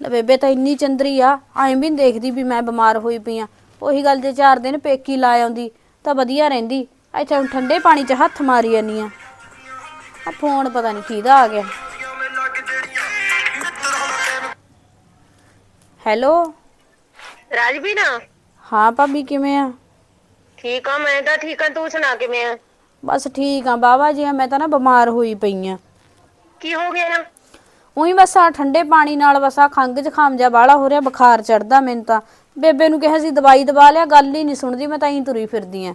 ਲੈ ਬੇਬੇ ਤਾਂ ਇੰਨੀ ਚੰਦਰੀ ਆ ਐਂ ਵੀ ਨੀ ਦੇਖਦੀ ਵੀ ਮੈਂ ਬਿਮਾਰ ਹੋਈ ਪਈ ਆ। ਉਹੀ ਗੱਲ ਜੇ ਚਾਰ ਦਿਨ ਪੇਕੀ ਲਾ ਆਉਂਦੀ ਤਾਂ ਵਧੀਆ ਰਹਿੰਦੀ। ਇੱਥੇ ਹੁਣ ਠੰਡੇ ਪਾਣੀ 'ਚ ਹੱਥ ਮਾਰੀ ਜਾਨੀ ਆ। ਆ ਫੋਨ ਪਤਾ ਨਹੀਂ ਕਿਹਦਾ ਆ ਗਿਆ। ਹੈਲੋ? ਰਾਜਵੀਰ ਹਾਂ ਭਾਬੀ ਕਿਵੇਂ ਆ? ਠੀਕ ਆ ਮੈਂ ਤਾਂ ਠੀਕ ਆ ਤੂੰ ਸੁਣਾ ਕਿਵੇਂ ਆ? ਬਸ ਠੀਕ ਆ ਬਾਬਾ ਜੀ ਮੈਂ ਤਾਂ ਨਾ ਬਿਮਾਰ ਹੋਈ ਪਈ ਆ। ਕੀ ਹੋ ਗਿਆ ਉਹੀ ਬਸ ਆ ਠੰਡੇ ਪਾਣੀ ਨਾਲ ਬਸ ਆ ਖੰਘ ਜ਼ੁਕਾਮ ਜਿਹਾ ਬਾਹਲਾ ਹੋ ਰਿਹਾ ਬੁਖਾਰ ਚੜਦਾ ਮੈਨੂੰ ਤਾਂ। ਬੇਬੇ ਨੂੰ ਕਿਹਾ ਸੀ ਦਵਾਈ ਦਵਾ ਲਿਆ ਗੱਲ ਹੀ ਨਹੀਂ ਸੁਣਦੀ ਮੈਂ ਤਾਂ ਹੀ ਤੁਰੀ ਫਿਰਦੀ ਆ।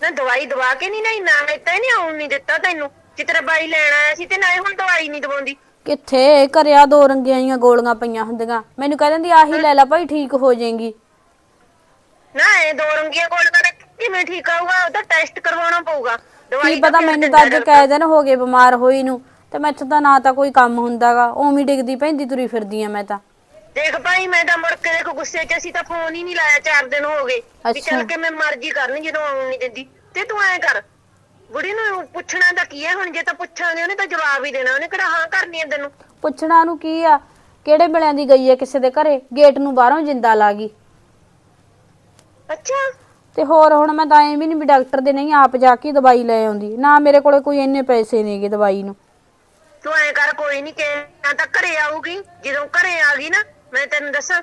ਨਾ ਦਵਾਈ ਦਵਾ ਕੇ ਨਹੀਂ ਨਹੀਂ ਨਾ ਦਿੱਤਾ ਨਹੀਂ ਆਉਣ ਨਹੀਂ ਦਿੱਤਾ ਤੈਨੂੰ। ਕਿ ਤੇਰਾ ਬਾਈ ਲੈਣ ਆਇਆ ਸੀ ਤੇ ਨਾ ਹੁਣ ਦਵਾਈ ਨਹੀਂ ਦਵਾਉਂਦੀ। ਕਿੱਥੇ? ਕਰਿਆ ਦੋ ਰੰਗੀਆਂ ਜੀਆਂ ਗੋਲੀਆਂ ਪਈਆਂ ਹੁੰਦੀਆਂ। ਮੈਨੂੰ ਕਹਿ ਦਿੰਦੀ ਆਹੀ ਲੈ ਲੈ ਭਾਈ ਠੀਕ ਹੋ ਜਾਏਗੀ। ਨਾ ਇਹ ਦੋ ਰੰਗੀਆਂ ਗੋਲੀਆਂ ਦਾ ਕਿਵੇਂ ਠੀਕ ਆਊਗਾ? ਉਹਦਾ ਟੈਸਟ ਕਰਵਾਉਣਾ ਪਊਗਾ। ਦਵਾਈ ਕੀ ਪਤਾ ਮੈਨੂੰ ਤਾਂ ਅੱਜ। ਕਈ ਦਿਨ ਹੋ ਗਏ ਬਿਮਾਰ ਹੋਈ ਨੂੰ। ਤੇ ਮੈਥੋਂ ਤਾਂ ਨਾ ਤਾਂ ਕੋਈ ਕੰਮ ਹੁੰਦਾਗਾ ਉਵੇਂ ਡਿੱਗਦੀ ਪੈਂਦੀ ਤੁਰੀ ਫਿਰਦੀ ਆ ਮੈਂ ਤਾਂ। ਦੇਖ ਭਾਈ ਮੈਂ ਤਾਂ ਮੁੜ ਕੇ ਦੇਖ ਗੁੱਸੇ 'ਚ ਅਸੀਂ ਤਾਂ ਫੋਨ ਹੀ ਨਹੀਂ ਲਾਇਆ ਚਾਰ ਦਿਨ ਹੋ ਗਏ। ਵੀ ਅੱਛਾ। ਚੱਲ ਕੇ ਮੈਂ ਮਰਜ਼ੀ ਕਰਨੀ ਜਦੋਂ ਆਉਣ ਨਹੀਂ ਦਿੰਦੀ। ਤੇ ਤੂੰ ਐ ਕਰ ਬੁੜੀ ਨੂੰ ਪੁੱਛਣਾ ਤਾਂ ਕੀ ਹੈ ਹੁਣ ਜੇ ਤਾਂ ਪੁੱਛਾਂਗੇ ਉਹਨੇ ਤਾਂ ਜਵਾਬ ਹੀ ਦੇਣਾ ਉਹਨੇ ਕਿਹੜਾ ਹਾਂ ਕਰਨੀ ਹੈ ਤੈਨੂੰ? ਪੁੱਛਣਾ ਨੂੰ ਕੀ ਆ ਕਿਹੜੇ ਬਿਲਿਆਂ ਦੀ ਗਈ ਹੈ ਕਿਸੇ ਦੇ ਘਰੇ ਗੇਟ ਨੂੰ ਬਾਹਰੋਂ ਜਿੰਦਾ ਲਾ ਗਈ। ਅੱਛਾ। ਤੇ ਹੋਰ ਹੁਣ ਮੈਂ ਤਾਂ ਐਂ ਵੀ ਨਹੀਂ ਵੀ ਡਾਕਟਰ ਦੇ ਨਹੀਂ ਆਪ ਜਾ ਕੇ ਦਵਾਈ ਲੈ ਆਉਂਦੀ ਨਾ ਮੇਰੇ ਕੋਲੇ ਕੋਈ ਇੰਨੇ ਪੈਸੇ ਨੇਗੇ ਦਵਾਈ ਨੂੰ। ਤੂੰ ਐ ਕਰ ਕੋਈ ਨਹੀਂ ਕਹਿਣਾ ਤਾਂ ਘਰੇ ਆਊਗੀ। ਜਦੋਂ ਘਰੇ ਆ ਗਈ ਨਾ ਮੈਂ ਤੈਨੂੰ ਦੱਸਾਂ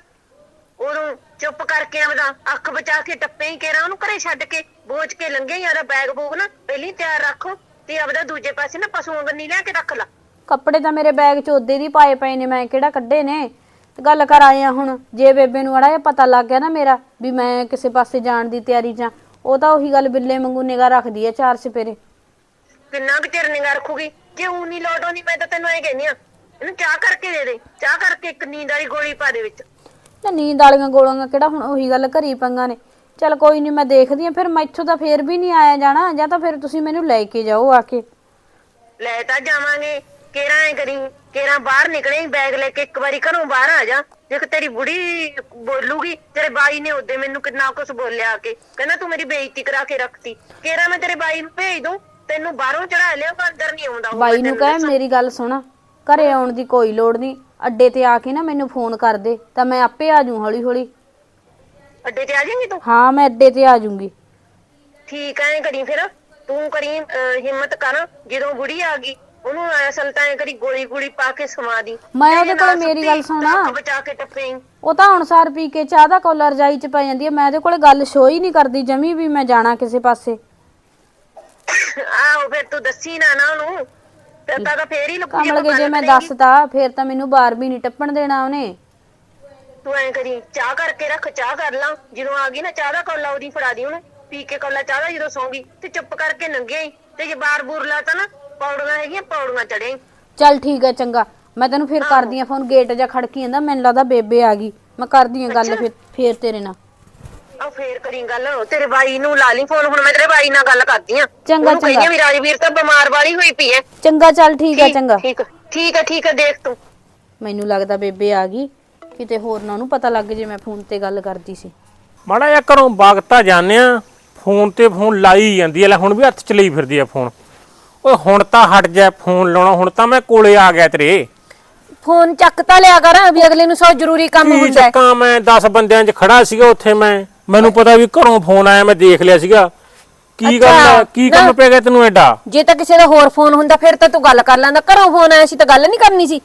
ਉਦੋਂ ਚੁੱਪ ਕਰਕੇ ਆਪਦਾ ਅੱਖ ਬਚਾ ਕੇ ਟੱਪੇ ਹੀ ਕੇਰਾ ਉਹਨੂੰ ਘਰੇ ਛੱਡ ਕੇ ਬੋਝ ਕੇ ਲੰਘੇ ਯਾਰਾ ਬੈਗ ਬੂਗ ਨਾ ਪਹਿਲੀ ਤਿਆਰ ਰੱਖੋ ਤੇ ਆਪਦਾ ਦੂਜੇ ਪਾਸੇ ਨਾ ਪਸ਼ੂਆਂ ਗੰਨੀ ਲਿਆ ਕੇ ਰੱਖ ਲਾ। ਕੱਪੜੇ ਤਾਂ ਮੇਰੇ ਬੈਗ 'ਚ ਉਹਦੇ ਦੀ ਪਾਏ ਪਏ ਨੇ ਮੈਂ ਕਿਹੜਾ ਕੱਢੇ ਨੇ? ਤੇ ਗੱਲ ਕਰ ਆਏ ਆ ਹੁਣ ਜੇ ਬੇਬੇ ਨੂੰ ਅੜਾ ਇਹ ਪਤਾ ਲੱਗ ਗਿਆ ਨਾ ਮੇਰਾ ਵੀ ਮੈਂ ਕਿਸੇ ਪਾਸੇ ਜਾਣ ਦੀ ਤਿਆਰੀ 'ਚ ਆਂ, ਉਹ ਤਾਂ ਉਹੀ ਗੱਲ ਬਿੱਲੇ ਵਾਂਗੂ ਨਿਗਾ ਰੱਖਦੀ ਆ ਚਾਰ ਸਪੇਰੇ ਕਿੰਨਾ ਕੁ ਚਿਰ ਨਿਗਾ ਰੱਖੂਗੀ? ਜੇ ਉਹ ਨਹੀਂ ਲੋਟ ਆਉਂਦੀ ਮੈਂ ਤਾਂ ਤੈਨੂੰ ਐ ਕਹਿੰਦੀ ਆ ਇਹਨੂੰ ਚਾਹ ਕਰਕੇ ਦੇ ਦੇ ਚਾਹ ਕਰਕੇ ਇੱਕ ਨੀਂਦ ਵਾਲੀ ਗੋਲੀ ਪਾ ਦੇ ਵਿੱਚ। ਤੇ ਨੀਂਦ ਵਾਲੀਆਂ ਗੋਲੀਆਂ ਕਿਹੜਾ ਹੁਣ ਉਹੀ ਗੱਲ ਘਰੀ ਪੰਗਾ ਨੇ। ਚਲ ਕੋਈ ਨਹੀਂ ਮੈਂ ਦੇਖਦੀ ਆ ਫਿਰ ਮੈਥੋਂ ਤਾਂ ਫੇਰ ਵੀ ਨਹੀਂ ਆਇਆ ਜਾਣਾ ਜਾਂ ਤਾਂ ਫਿਰ ਤੁਸੀਂ ਮੈਨੂੰ ਲੈ ਕੇ ਜਾਓ ਆ ਕੇ। ਲੈ ਤਾਂ ਜਾਵਾਂਗੇ ਕੇਰਾ ਐ ਕਰੀ ਕੇਰਾ ਬਾਹਰ ਨਿਕਲੇ ਬੈਗ ਲੈ ਕੇ ਇੱਕ ਵਾਰੀ ਘਰੋਂ ਬਾਹਰ ਆ ਜਾ। ਜੇ ਤੇਰੀ ਬੁੜੀ ਬੋਲੂਗੀ ਤੇਰੇ ਬਾਈ ਨੇ ਉਹਦੇ ਮੈਨੂੰ ਕਿੰਨਾ ਕੁਝ ਬੋਲਿਆ ਆ ਕੇ। ਕਹਿੰਦਾ ਤੂੰ ਮੇਰੀ ਬੇਇੱਜ਼ਤੀ ਕਰਾ ਕੇ ਰੱਖਤੀ। ਕੇਰਾ ਮੈਂ ਤੇਰੇ ਬਾਈ ਨੂੰ ਭੇਜ ਦੂੰ? ਤੈਨੂੰ ਬਾਹਰੋਂ ਚੜਾ ਲਿਆ ਉਹ ਅੰਦਰ ਨਹੀਂ ਆਉਂਦਾ ਉਹ ਬਾਈ ਨੂੰ ਕਹੇ। ਮੇਰੀ ਗੱਲ ਸੁਣ ਘਰੇ ਆਉਣ ਦੀ ਕੋਈ ਲੋੜ ਨਹੀਂ ਅੱਡੇ ਤੇ ਆ ਕੇ ਨਾ ਮੈਨੂੰ ਫੋਨ ਕਰ ਦੇ ਤਾਂ ਮੈਂ ਆਪੇ ਆ ਜੂ ਹੌਲੀ ਹੌਲੀ ਅੱਡੇ ਤੇ ਆ ਜਾਏਂਗੀ ਤੂੰ? ਹਾਂ ਮੈਂ ਅੱਡੇ ਤੇ ਆ ਜੂੰਗੀ ਠੀਕ ਐ ਕਰੀ ਫਿਰ ਤੂੰ ਕਰੀ ਅਹ, ਹਿੰਮਤ ਕਰ ਜਦੋਂ ਬੁੜੀ ਆ ਗਈ ਉਹਨੂੰ ਅਸਲ ਤਾਂ ਐ ਕਰੀ ਗੋਲੀ ਗੋਲੀ ਪਾ ਕੇ ਸਮਾ ਦੀ। ਮੈਂ ਉਹਦੇ ਕੋਲ ਮੇਰੀ ਗੱਲ ਸੁਣਾ। ਬਚਾ ਕੇ ਟੱਪੇਂ। ਉਹ ਤਾਂ ਹੁਣ ਸਾਰ ਪੀ ਕੇ ਚਾਹ ਦਾ ਕੋਲਰ ਰਜਾਈ ਚ ਪੈ ਜਾਂਦੀ ਹੈ ਮੈਂ ਉਹਦੇ ਕੋਲੇ ਗੱਲ ਸ਼ੋ ਹੀ ਨਹੀਂ ਕਰਦੀ ਜਮੀ ਵੀ ਮੈਂ ਜਾਣਾ ਕਿਸੇ ਪਾਸੇ। ਆਹੋ ਫਿਰ ਤੂੰ ਦੱਸੀ ਨਾ ਨਾ ਉਹਨੂੰ। ਫਿਰ ਤਾਂ ਤਾਂ ਫੇਰ ਹੀ ਲੱਗੂ ਕਮਲ ਕੇ ਜੇ ਮੈਂ ਦੱਸਤਾ ਫੇਰ ਤਾਂ ਮੈਨੂੰ ਬਾਰ ਵੀ ਨਹੀਂ ਟੱਪਣ ਦੇਣਾ ਉਹਨੇ। ਤੂੰ ਐ ਕਰੀ ਚਾਹ ਕਰਕੇ ਰੱਖ ਚਾਹ ਕਰ ਲਾਂ। ਜਦੋਂ ਆ ਗਈ ਨਾ ਚਾਹ ਦਾ ਕੌਲਾ ਉਹਦੀ ਫੜਾ ਦੀ ਉਹਨੂੰ। ਪੀ ਕੇ ਕੌਲਾ ਚਾਹ ਦਾ ਜਦੋਂ ਸੌਂਗੀ ਤੇ ਚੁੱਪ ਕਰਕੇ ਨੰਗੇ ਹੀ ਤੇ ਜੇ ਬਾਰ ਬੂਰ ਲਾਤਾ ਨਾ ਪੌੜੀਆਂ ਹੈਗੀਆਂ ਪੌੜੀਆਂ ਚੜੇ ਚੱਲ ਠੀਕ ਹੈ ਚੰਗਾ। ਮੈਂ ਤੈਨੂੰ ਫਿਰ ਕਰਦੀ ਆ ਫੋਨ ਗੇਟ ਜਾਂ ਖੜਕੀ ਜਾਂਦਾ ਮੈਨੂੰ ਲੱਗਦਾ ਬੇਬੇ ਆ ਗਈ। ਮੈਂ ਕਰਦੀ ਆ ਗੱਲ ਫਿਰ ਫੇਰ ਤੇਰੇ ਨਾਲ। ਆ ਫੇਰ ਕਰੀ ਗੱਲ ਤੇਰੇ ਬਾਈ ਨੂੰ ਲਾ ਲਈ ਫੋਨ ਹੁਣ ਮੈਂ ਤੇਰੇ ਬਾਈ ਨਾਲ ਗੱਲ ਕਰਦੀ ਆ। ਚੰਗਾ, ਉਹਨੂੰ ਕਹਿੰਦੀ ਆ। ਵੀ ਰਾਜਵੀਰ ਤਾਂ ਬਿਮਾਰ ਵਾਲੀ ਹੋਈ ਪਈ ਐ। ਚੰਗਾ ਚੱਲ ਠੀਕ ਹੈ ਚੰਗਾ। ਠੀਕ ਠੀਕ ਹੈ ਠੀਕ ਹੈ ਦੇਖ ਤੂੰ। ਮੈਨੂੰ ਲੱਗਦਾ ਬੇਬੇ ਆ ਗਈ। ਕਿਤੇ ਹੋਰ ਨਾ ਉਹਨੂੰ ਪਤਾ ਲੱਗ ਜੇ ਮੈਂ ਫੋਨ ਤੇ ਗੱਲ ਕਰਦੀ ਸੀ। ਮਾੜਾ ਜਿਹਾ ਘਰੋਂ ਬਾਗਤਾ ਜਾਂਦੇ ਆ ਫੋਨ ਤੇ ਫੋਨ ਲਾਈ ਜਾਂਦੀ ਐ। ਲੈ ਹੁਣ ਵੀ ਹੱਥ ਚ ਲਈ ਫਿਰਦੀ ਐ ਫੋਨ ਓਏ ਹੁਣ ਤਾਂ ਹਟ ਜਾ ਫੋਨ ਲਾਉਣਾ ਹੁਣ ਤਾਂ ਮੈਂ ਕੋਲੇ ਆ ਗਿਆ ਤੇਰੇ। ਫੋਨ ਚੱਕ ਤਾਂ ਲਿਆ ਕਰ ਵੀ ਅਗਲੇ ਨੂੰ ਸੋ ਜ਼ਰੂਰੀ ਕੰਮ ਕੀ ਹੁੰਦਾ ਹੈ ਚੱਕਾਂ ਮੈਂ? 10 ਬੰਦਿਆਂ 'ਚ ਖੜਾ ਸੀਗਾ ਉੱਥੇ ਮੈਂ। ਮੈਨੂੰ ਪਤਾ ਵੀ ਘਰੋਂ ਫੋਨ ਆਇਆ ਮੈਂ ਦੇਖ ਲਿਆ ਸੀਗਾ। ਕੀ ਗੱਲ ਆ? ਕੀ ਕੰਮ। ਪੈ ਗਿਆ ਤੈਨੂੰ ਐਡਾ? ਜੇ ਤਾਂ ਕਿਸੇ ਦਾ ਹੋਰ ਫੋਨ ਹੁੰਦਾ ਫਿਰ ਤਾਂ ਤੂੰ ਗੱਲ ਕਰ ਲੈਂਦਾ। ਘਰੋਂ ਫੋਨ ਆਇਆ ਸੀ ਤਾਂ ਗੱਲ ਨਹੀਂ ਕਰਨੀ ਸੀ।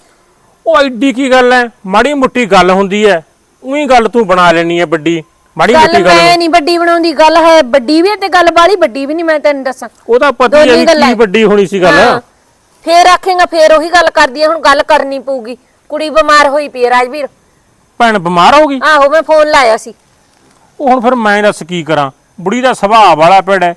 ਉਹ ਐਡੀ ਕੀ ਗੱਲ ਐ? ਮਾੜੀ ਮੁੱਟੀ ਗੱਲ ਹੁੰਦੀ ਐ। ਉਹੀ ਗੱਲ ਤੂੰ ਬਣਾ ਲੈਣੀ ਐ ਵੱਡੀ। ਮਾੜੀ ਗੱਲ ਮੁੱਟੀ ਗੱਲ ਮੈਂ ਨਹੀਂ ਵੱਡੀ ਬਣਾਉਂਦੀ। ਗੱਲ ਹੈ ਵੱਡੀ ਵੀ ਹੈ ਤੇ ਗੱਲ ਬਾਲੀ ਵੱਡੀ ਵੀ ਨਹੀਂ ਮੈਂ ਤੈਨੂੰ ਦੱਸਾਂ। ਉਹਦਾ ਪਤਾ ਹੀ ਐ ਦੋਨੇ ਵੀ ਗੱਲਾਂ ਕੀ ਵੱਡੀ ਹੋਣੀ ਸੀ ਗੱਲ? ਹਾਂ। ਫੇਰ ਆਖੇਗਾ ਫੇਰ ਉਹੀ ਗੱਲ ਕਰਦੀ ਹੈ ਹੁਣ ਗੱਲ ਕਰਨੀ ਪਊਗੀ। ਕੁੜੀ ਬਿਮਾਰ ਹੋਈ ਪਈ ਹੈ ਰਾਜਵੀਰ। ਭੈਣ ਬਿਮਾਰ ਹੋ ਗਈ? ਆਹੋ ਮੈਂ ਫੋਨ ਲਾਇਆ ਸੀ। ਉਹ ਹੁਣ ਫਿਰ ਮੈਂ ਦੱਸ ਕੀ ਕਰਾਂ? ਬੁੜੀ ਦਾ ਸੁਭਾਅ ਵਾਲਾ ਪਿੜ ਹੈ।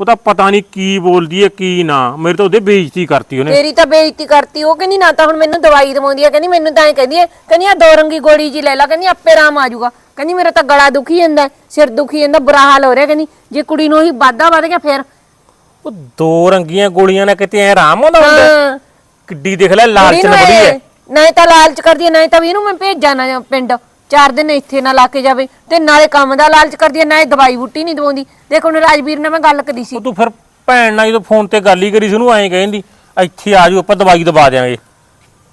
ਉਹ ਤਾਂ ਪਤਾ ਨਹੀਂ ਕੀ ਬੋਲਦੀ ਹੈ ਕੀ ਨਾ। ਮੇਰੇ ਤਾਂ ਉਹਦੇ ਬੇਇੱਜ਼ਤੀ ਕਰਤੀ ਉਹਨੇ। ਤੇਰੀ ਤਾਂ ਬੇਇੱਜ਼ਤੀ ਕਰਤੀ। ਉਹ ਕਹਿੰਦੀ ਨਾ ਤਾਂ ਹੁਣ ਮੈਨੂੰ ਦਵਾਈ ਦਵਾਉਂਦੀ ਹੈ ਕਹਿੰਦੀ ਮੈਨੂੰ ਤਾਂ ਐ ਕਹਿੰਦੀ ਹੈ ਕਹਿੰਦੀ ਆ ਦੋ ਰੰਗੀ ਗੋਲੀ ਜੀ ਲੈ ਲਾ। ਕਹਿੰਦੀ ਆਪੇ ਆਰਾਮ ਆ ਜਾਊਗਾ। ਕਹਿੰਦੀ ਮੇਰਾ ਤਾਂ ਗਲਾ ਦੁਖੀ ਜਾਂਦਾ ਸਿਰ ਦੁਖੀ ਜਾਂਦਾ ਬੁਰਾ ਹਾਲ ਹੋ ਰਿਹਾ। ਕਹਿੰਦੀ ਜੇ ਕੁੜੀ ਨੂੰ ਹੀ ਵਾਧਾ ਵੱਧ ਗਿਆ ਫਿਰ? ਉਹ ਦੋ ਰੰਗੀਆਂ ਗੋਲੀਆਂ ਨਾਲ ਕਿਤੇ ਐ ਆਰਾਮ ਹੁੰਦਾ ਹਾਂ? ਕਿੱਡੀ ਦੇਖ ਲੈ ਲਾਲਚ ਕੁੜੀ ਨੂੰ ਬੜੀ ਹੈ। ਇਹ- ਨਹੀਂ ਤਾਂ ਲਾਲਚ ਕਰਦੀ ਨਹੀਂ ਤਾਂ ਵੀ ਇਹਨੂੰ ਮੈਂ ਭੇਜਾਂ ਨਾ ਪਿੰਡ। ਚਾਰ ਦਿਨ ਇੱਥੇ ਨਾ ਲਾ ਕੇ ਜਾਵੇ ਤੇ ਨਾਲੇ ਕੰਮ ਦਾ ਲਾਲਚ ਕਰਦੀ ਹੈ ਨਾਲੇ ਦਵਾਈ ਬੂਟੀ ਨਹੀਂ ਦਵਾਉਂਦੀ। ਦੇਖ ਹੁਣ ਰਾਜਵੀਰ ਨਾਲ ਮੈਂ ਗੱਲ ਕਰੀ ਸੀ। ਉਹ ਤੂੰ ਫਿਰ ਭੈਣ ਨਾਲ ਜਦੋਂ ਫੋਨ ਤੇ ਗੱਲ ਹੀ ਕਰੀ ਸੀ ਉਹਨੂੰ ਐਂ ਕਹਿੰਦੀ ਇੱਥੇ ਆ ਜਾਓ ਆਪਾਂ ਦਵਾਈ ਦਵਾ ਦਿਆਂਗੇ।